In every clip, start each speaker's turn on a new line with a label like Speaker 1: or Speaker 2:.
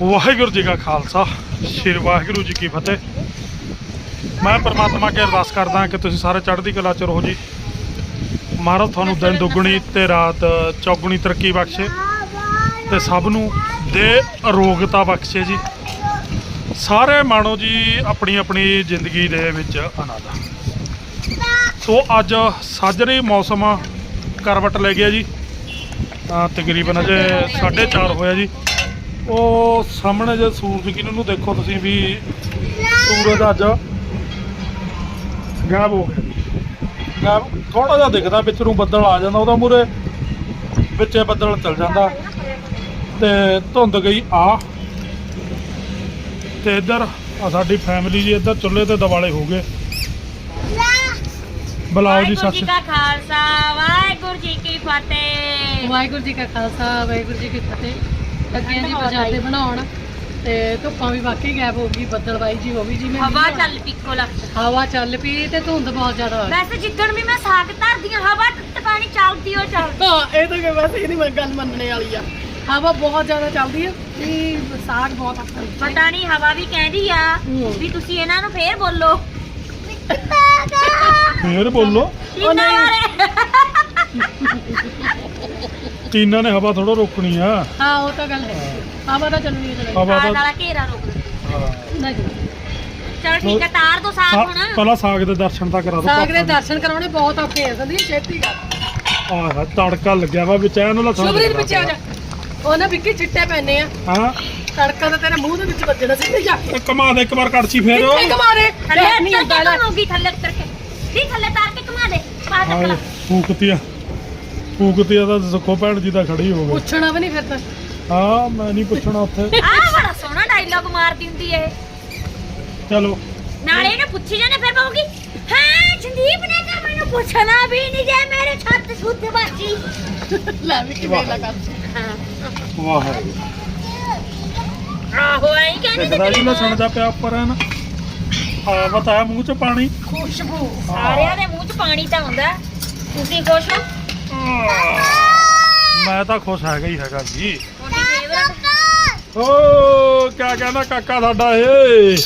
Speaker 1: ਵਾਹਿਗੁਰੂ ਜੀ ਕਾ ਖਾਲਸਾ, ਸ੍ਰੀ ਵਾਹਿਗੁਰੂ ਜੀ ਕੀ ਫਤਿਹ। ਮੈਂ ਪਰਮਾਤਮਾ ਅੱਗੇ ਅਰਦਾਸ ਕਰਦਾ ਕਿ ਤੁਸੀਂ ਸਾਰੇ ਚੜ੍ਹਦੀ ਕਲਾ ਚ ਰਹੋ ਜੀ। ਮਹਾਰਾਜ, ਤੁਹਾਨੂੰ ਦਿਨ ਦੁੱਗਣੀ ਤੇ ਰਾਤ ਚੌਗੁਣੀ ਤਰੱਕੀ ਬਖਸ਼ੇ ਤੇ ਸਭ ਨੂੰ ਦੇ ਅਰੋਗਤਾ ਬਖਸ਼ੇ ਜੀ। ਸਾਰੇ ਮਾਣੋ ਜੀ ਆਪਣੀ ਆਪਣੀ ਜ਼ਿੰਦਗੀ ਦੇ ਵਿੱਚ ਆਨੰਦ। ਸੋ ਅੱਜ ਸਾਜਰੇ ਮੌਸਮ ਕਰਵਟ ਲੈ ਗਿਆ ਜੀ। ਤਕਰੀਬਨ ਅਜੇ 4:30 ਹੋਇਆ ਜੀ। ਉਹ ਸਾਹਮਣੇ ਜੇ ਸੂਰਜ ਕਿਨੂੰ ਨੂੰ ਦੇਖੋ ਤੁਸੀਂ ਵੀ ਸੂਰਜ ਅੱਜ ਗਾਇਬ ਹੋ ਗਿਆ। ਗਾਇਬ ਥੋੜਾ ਜਿਹਾ ਦਿਖਦਾ ਵਿੱਚ ਨੂੰ ਬੱਦਲ ਆ ਜਾਂਦਾ ਉਹਦਾ ਮੂਰੇ ਵਿੱਚੇ ਬੱਦਲ ਚਲ ਜਾਂਦਾ। ਤੇ ਧੁੰਦ ਗਈ ਆ। ਤੇ ਇੱਧਰ ਆ ਸਾਡੀ ਫੈਮਿਲੀ ਜੀ ਇੱਧਰ ਚੁੱਲ੍ਹੇ ਤੇ ਦਿਵਾਲੇ ਹੋ ਗਏ। ਬੁਲਾਓ ਜੀ ਸੱਚ
Speaker 2: ਜੀ ਕਾ ਖਾਲਸਾ ਵਾਹਿਗੁਰੂ ਜੀ ਕੀ ਫਤਿਹ।
Speaker 3: ਵਾਹਿਗੁਰੂ ਜੀ ਕਾ ਖਾਲਸਾ ਵਾਹਿਗੁਰੂ ਜੀ ਕੀ ਫਤਿਹ। ਲੱਗੀਆਂ ਜੀ ਪ੍ਰਸ਼ਾਦੇ ਬਣਾਉਣ ਤੇ ਧੁੱਪਾਂ ਵੀ ਵਾਕਈ ਗਾਇਬ ਹੋ ਗਈ ਬੱਦਲਵਾਈ ਜੀ ਹੋ ਗਈ ਜਿਵੇਂ
Speaker 2: ਹਵਾ
Speaker 3: ਮੀਂਹ
Speaker 2: ਚੱਲ ਪਿੱਕੋ ਲੱਗ
Speaker 3: ਹਵਾ ਚੱਲ ਪਈ ਤੇ ਧੁੰਦ ਬਹੁਤ ਜ਼ਿਆਦਾ ਹੋ
Speaker 2: ਵੈਸੇ ਜਿੱਦਣ ਵੀ ਮੈਂ ਸਾਗ ਧਰਦੀ ਹਾਂ ਹਵਾ ਟੁੱਟ ਪਾਣੀ ਚੱਲਦੀ ਹੋ ਚੱਲਦੀ
Speaker 3: ਹਾਂ ਇਹ ਤਾਂ ਵੈਸੇ ਇਹ ਨਹੀਂ ਗੱਲ ਮੰਨਣੇ ਵਾਲੀ ਆ। ਹਵਾ ਬਹੁਤ ਜ਼ਿਆਦਾ ਚੱਲਦੀ ਹੈ ਵੀ ਸਾਗ ਬਹੁਤ ਅੱਛਾ
Speaker 2: ਪਤਾ ਨਹੀਂ ਹਵਾ ਵੀ ਕਹਿੰਦੀ ਆ
Speaker 3: ਹੂੰ।
Speaker 2: ਵੀ ਤੁਸੀਂ ਇਹਨਾਂ ਨੂੰ ਫੇਰ ਬੋਲੋ।
Speaker 1: ਫੇਰ ਬੋਲੋ।
Speaker 3: ਉਹ
Speaker 2: ਇਹਨਾਂ
Speaker 3: ਨਹੀਂ।
Speaker 2: ਬਾਰੇ
Speaker 1: ਚੀਨਾਂ ਨੇ ਹਵਾ ਥੋੜਾ ਰੋਕਣੀ ਆ।
Speaker 3: ਹਾਂ ਉਹ ਤਾਂ ਗੱਲ ਹੈ। ਹਵਾ ਤਾਂ ਚੱਲਣੀ ਹੈ ਚੱਲਣੀ
Speaker 1: ਹਵਾ ਤਾਂ
Speaker 2: ਘੇਰਾ ਰੋਕ ਦੇ।
Speaker 1: ਹਾਂ।
Speaker 3: ਨਹੀਂ
Speaker 2: ਚਲ ਠੀਕ ਹੈ ਤਾਰ ਦੋ ਸਾਗ ਹੁਣ।
Speaker 1: ਪਹਿਲਾਂ ਸਾਗ ਦੇ ਦਰਸ਼ਨ ਤਾਂ ਕਰਾ ਦੋ
Speaker 3: ਸਾਗ ਦੇ ਦਰਸ਼ਨ ਕਰਾਉਣੇ ਬਹੁਤ ਔਖੇ ਆ ਸੰਦੀ ਛੇਤੀ ਕਰ।
Speaker 1: ਆਹ ਤੜਕਾ ਲੱਗਿਆ ਵਾ ਵਿੱਚ ਐਨ ਲਸਣ
Speaker 3: ਸ਼ੁਭਰੀਤ ਪਿੱਛੇ ਆ ਜਾ। ਉਹ ਨਾ ਵਿੱਕੀ ਚਿੱਟੇ ਪੈਨੇ ਆ।
Speaker 1: ਹਾਂ।
Speaker 3: ਤੜਕਾ ਤਾਂ ਤੇਰੇ ਮੂੰਹ ਦੇ ਵਿੱਚ ਵੱਜਣਾ ਸੀ ਜਾ
Speaker 1: ਕਮਾ ਦੇ ਇੱਕ ਵਾਰ ਕੜਛੀ ਫੇਰ।
Speaker 3: ਕਿੱਥੇ ਕਮਾਰੇ
Speaker 2: ਥੱਲੇ
Speaker 3: ਨਹੀਂ
Speaker 2: ਉੱਤਰ
Speaker 3: ਹੁੰਦਾ
Speaker 2: ਘੁੰਮੂਗੀ ਥੱਲੇ ਉੱਤਰ ਕੇ। ਨਹੀਂ ਥੱਲੇ ਤਾਰ ਕੇ ਘੁਮਾ ਦੇ। ਪਾ
Speaker 1: ਹਾਏ
Speaker 2: ਚੱਕਲਾ
Speaker 1: ਫੂਕਤੀਆ। ਫੂਕਤੀਆ ਤਾਂ ਸੁੱਖੋ ਭੈਣ ਜੀ ਦਾ ਖੜੀ ਹੋ ਗਈ
Speaker 3: ਪੁੱਛਣਾ ਵੀ ਨਹੀਂ ਫਿਰ ਤਾਂ।
Speaker 1: ਹਾਂ ਮੈਂ ਨਹੀਂ ਪੁੱਛਣਾ ਉੱਥੇ।
Speaker 2: ਆਹ ਬੜਾ ਸੋਹਣਾ ਡਾਇਲੌਗ ਮਾਰਦੀ ਹੁੰਦੀ ਇਹ।
Speaker 1: ਚਲੋ।
Speaker 2: ਨਾਲੇ ਇਹਨੂੰ ਪੁੱਛੀ ਜਾਣੇ ਫਿਰ ਕਹੂਗੀ ਹਾਂ ਸੰਦੀਪ ਨੇ ਤਾਂ ਮੈਨੂੰ ਪੁੱਛਣਾ ਵੀ ਨਹੀਂ ਜੇ ਮੇਰੇ ਛੱਤ ਸੁੱਤ ਬਾਜੀ।
Speaker 3: ਲੈ ਵੀ ਕਿਵੇਂ ਲਗਾ।
Speaker 1: ਵਾਹ।
Speaker 2: ਆਹੋ ਐਂ ਕਹਿੰਦੀ
Speaker 1: ਦਿਖਦਾ ਜੀ ਲਸਣ ਦਾ ਪਿਆ ਉੱਪਰ ਹੈ ਨਾ ਆ ਬਤਾਇਆ ਮੂੰਹ ਚ ਪਾਣੀ।
Speaker 2: ਖੁਸ਼ਬੂ। ਸਾਰਿਆਂ ਦੇ ਮੂੰਹ 'ਚ ਪਾਣੀ ਤਾਂ ਆਉਂਦਾ। ਤੁਸੀਂ ਖੁਸ਼ ਹੋ?
Speaker 1: ਮੈਂ ਤਾਂ ਖੁਸ਼ ਹੈਗਾ ਹੀ ਹੈਗਾ ਜੀ। ਓ ਕਿਆ ਕਹਿੰਦਾ ਕਾਕਾ ਸਾਡਾ ਏ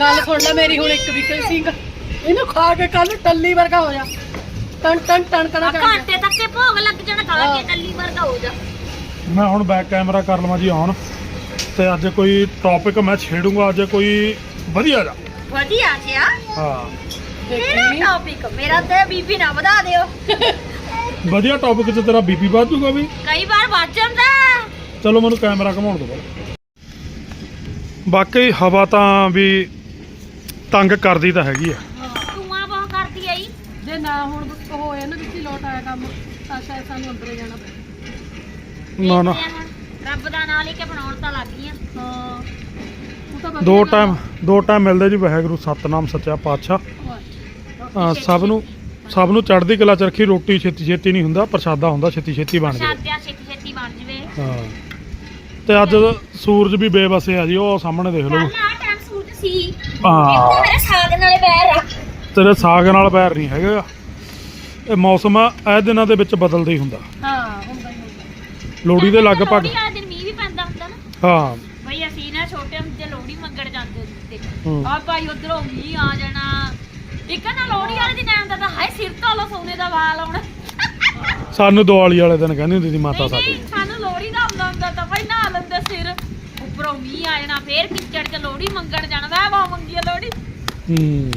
Speaker 3: ਗੱਲ ਸੁਣ ਲੈ ਮੇਰੀ ਹੁਣ ਇੱਕ ਵਿਕਲ ਸਿੰਘ ਇਹਨੂੰ ਖਾ ਕੇ ਕੱਲ ਟੱਲੀ ਵਰਗਾ ਹੋ ਜਾ। ਟਨ ਟਨ ਟਨ ਕਰਾ ਕਰ
Speaker 2: ਘੰਟੇ ਤੱਕ ਤੇ ਭੋਗ ਲੱਗ ਜਾਣਾ ਖਾ ਕੇ। ਟੱਲੀ ਵਰਗਾ ਹੋ ਜਾ।
Speaker 1: ਮੈਂ ਹੁਣ ਬੈਕ ਕੈਮਰਾ ਕਰ ਲਵਾਂ ਜੀ ਆਨ ਤੇ ਅੱਜ ਕੋਈ ਟੌਪਿਕ ਮੈਂ ਛੇੜੂੰਗਾ ਅੱਜ ਕੋਈ ਵਧੀਆ ਜਾ।
Speaker 2: ਵਧੀਆ ਜਿਆ
Speaker 1: ਹਾਂ।
Speaker 2: ਕਿਹੜਾ
Speaker 3: ਦੇਖੀ
Speaker 2: ਟੌਪਿਕ ਮੇਰਾ ਤੇ ਬੀਬੀ ਨਾ ਵਧਾ ਦਿਓ।
Speaker 1: ਵਧੀਆ ਟੌਪਿਕ 'ਚ ਤੇਰਾ ਬੀਪੀ ਵੱਧ ਜੂਗਾ ਵੀ।
Speaker 2: ਕਈ ਵਾਰ ਵੱਜ ਜਾਂਦਾ।
Speaker 1: ਚਲੋ ਮੈਨੂੰ ਕੈਮਰਾ ਘਮਾਉਣ ਦਿਓ ਪਹਿਲਾਂ ਬਾਕੀ ਹਵਾ ਤਾਂ ਵੀ ਤੰਗ ਕਰਦੀ ਤਾਂ ਹੈਗੀ ਆ।
Speaker 2: ਧੂਆਂ ਬਹੁਤ ਕਰਦੀ ਆਈ
Speaker 3: ਜੇ। ਨਾ ਹੁਣ ਹੋਏ ਨਾ ਵਿੱਚ ਲੋਟ ਆਇਆ ਕੰਮ ਤਾਂ ਸ਼ਾਇਦ ਸਾਨੂੰ ਅੰਦਰੇ ਜਾਣਾ ਪਏ।
Speaker 1: ਨਾ ਨਾ
Speaker 2: ਦੇਖਦੇ ਹਾਂ ਹੁਣ। ਰੱਬ ਦਾ ਨਾਂ ਲੈ ਕੇ ਬਣਾਉਣ ਤਾਂ ਲੱਗ ਗਈਆਂ।
Speaker 3: ਹਾਂ ਉਹ ਤਾਂ
Speaker 1: ਦੋ ਟਾਈਮ ਦੋ ਟਾਈਮ ਮਿਲਦੇ ਜੀ ਵਾਹਿਗੁਰੂ ਸਤਨਾਮ ਸੱਚਾ ਪਾਤਸ਼ਾਹ। ਸਭ ਨੂੰ ਸਭ ਨੂੰ ਚੜ੍ਹਦੀ ਕਲਾ ਚ ਰੱਖੀ ਰੋਟੀ ਛੇਤੀ ਛੇਤੀ ਨਹੀਂ ਹੁੰਦਾ ਪ੍ਰਸ਼ਾਦਾ ਹੁੰਦਾ ਛੇਤੀ ਛੇਤੀ ਬਣ ਜਾਵੇ।
Speaker 2: ਸ਼ਾਦਿਆ ਛੇਤੀ ਛੇਤੀ ਬਣ ਜਵੇ।
Speaker 1: ਹਾਂ। ਤੇ ਅੱਜ ਸੂਰਜ ਵੀ ਬੇਵਸੇ ਆ ਜੀ ਉਹ ਸਾਹਮਣੇ ਦੇਖ
Speaker 2: ਕੱਲ
Speaker 1: ਲਓ
Speaker 2: ਆ ਟਾਈਮ ਸੂਟ ਸੀ। ਇੱਥੇ
Speaker 1: ਹਾਂ
Speaker 2: ਮੇਰੇ ਸਾਗ ਨਾਲੇ ਬੈਰ ਆ।
Speaker 1: ਤੇਰੇ ਸਾਗ ਨਾਲ ਪੈਰ ਨਹੀਂ ਹੈਗਾ। ਇਹ ਮੌਸਮ ਆ ਇਹ ਦਿਨਾਂ ਦੇ ਵਿੱਚ ਬਦਲਦਾ ਹੀ ਹੁੰਦਾ।
Speaker 3: ਹਾਂ ਹੁੰਦਾ ਹੀ ਹੁੰਦਾ
Speaker 1: ਲੋਹੜੀ ਦੇ ਲਗਭਗ
Speaker 2: ਲੋਹੜੀ ਵਾਲੇ ਦਿਨ ਮੀਂਹ ਵੀ ਪੈਂਦਾ ਹੁੰਦਾ ਨਾ।
Speaker 1: ਹਾਂ।
Speaker 2: ਬਈ ਅਸੀਂ ਨਾ ਛੋਟੇ ਹੁੰਦੇ ਲੋਹੜੀ ਮੰਗਣ ਜਾਂਦੇ ਹੁੰਦੇ।
Speaker 1: ਹੂੰ।
Speaker 2: ਆ ਭਾਈ ਉਧਰੋਂ ਮੀਂਹ ਆ ਜਾਣਾ। ਇੱਕ ਨਾ ਲੋਹੜੀ ਵਾਲੇ ਦਿਨ ਆਉਂਦਾ ਤਾਂ ਹਾਏ ਸਿਰ ਤੋਂ ਲੋ ਸੋਨੇ ਦਾ ਵਾਲ ਆਉਣਾ
Speaker 1: ਸਾਨੂੰ ਦੀਵਾਲੀ ਵਾਲੇ ਦਿਨ ਕਹਿੰਦੀ ਹੁੰਦੀ ਸੀ ਮਾਤਾ
Speaker 2: ਨਹੀਂ
Speaker 1: ਸਾਡੀ।
Speaker 2: ਨਹੀਂ ਸਾਨੂੰ ਲੋਹੜੀ ਦਾ ਆਉਂਦਾ ਹੁੰਦਾ ਤਾਂ ਭਾਈ ਨਹਾ ਲੈਂਦੇ ਸਿਰ। ਉੱਪਰੋਂ ਮੀਂਹ ਆ ਜਾਣਾ ਫੇਰ ਕਿਚੜ ਚ ਲੋਹੜੀ ਮੰਗਣ ਜਾਣਾ ਵਾ ਵਾ ਮੰਗੀ ਆ ਲੋਹੜੀ।
Speaker 1: ਹੂੰ।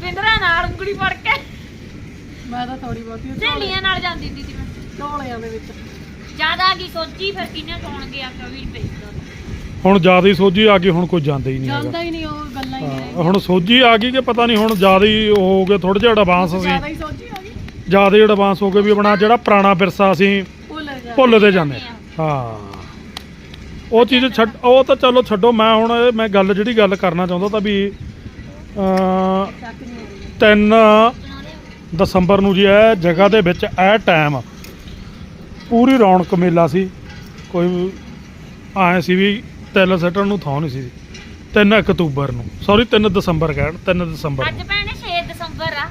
Speaker 2: ਪਿੰਡਰਾ ਨਾਲ ਉਂਗਲੀ ਫੜ ਕੇ।
Speaker 3: ਮੈਂ ਤਾਂ ਥੋੜੀ ਬਹੁਤੀ
Speaker 2: ਸਹੇਲੀਆਂ ਨਾਲ ਜਾਂਦੀ ਹੁੰਦੀ ਸੀ ਮੈਂ।
Speaker 3: ਢੋਲਿਆਂ ਦੇ ਵਿੱਚ।
Speaker 2: ਜ਼ਿਆਦਾ ਕੀ ਸੋਚੀ ਫਿਰ ਕਿੰਨੇ ਸੌਣਗੇ ਆ ਕਵੀ ਪੈਂਦਾ
Speaker 1: ਹੁਣ ਜ਼ਿਆਦਾ ਹੀ ਸੋਝੀ ਆ ਗਈ ਹੁਣ ਕੋਈ ਜਾਂਦਾ ਹੀ ਨਹੀਂ ਹੈਗਾ।
Speaker 3: ਜਾਂਦਾ ਹੀ ਨਹੀਂ ਉਹ ਗੱਲਾਂ ਹੀ
Speaker 1: ਹਾਂ, ਹੁਣ ਸੋਝੀ ਆ ਗਈ ਕਿ ਪਤਾ ਨਹੀਂ ਹੁਣ ਜ਼ਿਆਦਾ ਹੀ ਹੋ ਗਏ ਥੋੜੇ ਜਿਹਾ ਐਡਵਾਂਸ ਸੀ
Speaker 3: ਜ਼ਿਆਦਾ ਹੀ ਸੋਚੀ ਆ ਗਈ।
Speaker 1: ਜ਼ਿਆਦਾ ਹੀ ਐਡਵਾਂਸ ਹੋ ਗਏ ਵੀ ਆਪਣਾ ਜਿਹੜਾ ਪੁਰਾਣਾ ਵਿਰਸਾ ਅਸੀਂ
Speaker 3: ਭੁੱਲ ਜਾ
Speaker 1: ਭੁੱਲਦੇ ਜਾਂਦੇ ਹਾਂ। ਹਾਂ। ਉਹ ਚੀਜ਼ ਛੱਡ ਉਹ ਤਾਂ ਚਲੋ ਛੱਡੋ ਮੈਂ ਹੁਣ ਇਹ- ਮੈਂ ਗੱਲ ਜਿਹੜੀ ਗੱਲ ਕਰਨਾ ਚਾਹੁੰਦਾ ਤਾਂ ਵੀ ਅ
Speaker 3: ਨਹੀਂ
Speaker 1: 3 ਦਸੰਬਰ ਨੂੰ ਜੀ ਇਹ ਜਗ੍ਹਾ ਦੇ ਵਿੱਚ ਇਹ ਟਾਈਮ ਪੂਰੀ ਰੌਣਕ ਮੇਲਾ ਸੀ। ਕੋਈ ਆਏ ਸੀ ਵੀ ਤਿਲ ਸੱਟਣ ਨੂੰ ਥਾਂ ਨਹੀਂ ਸੀ। 3 ਅਕਤੂਬਰ ਨੂੰ। ਸੌਰੀ 3 ਦਸੰਬਰ ਕਹਿਣ 3 ਦਸੰਬਰ
Speaker 2: ਅੱਜ
Speaker 1: ਨੂੰ।
Speaker 2: ਭੈਣੇ 6 ਦਸੰਬਰ ਆ।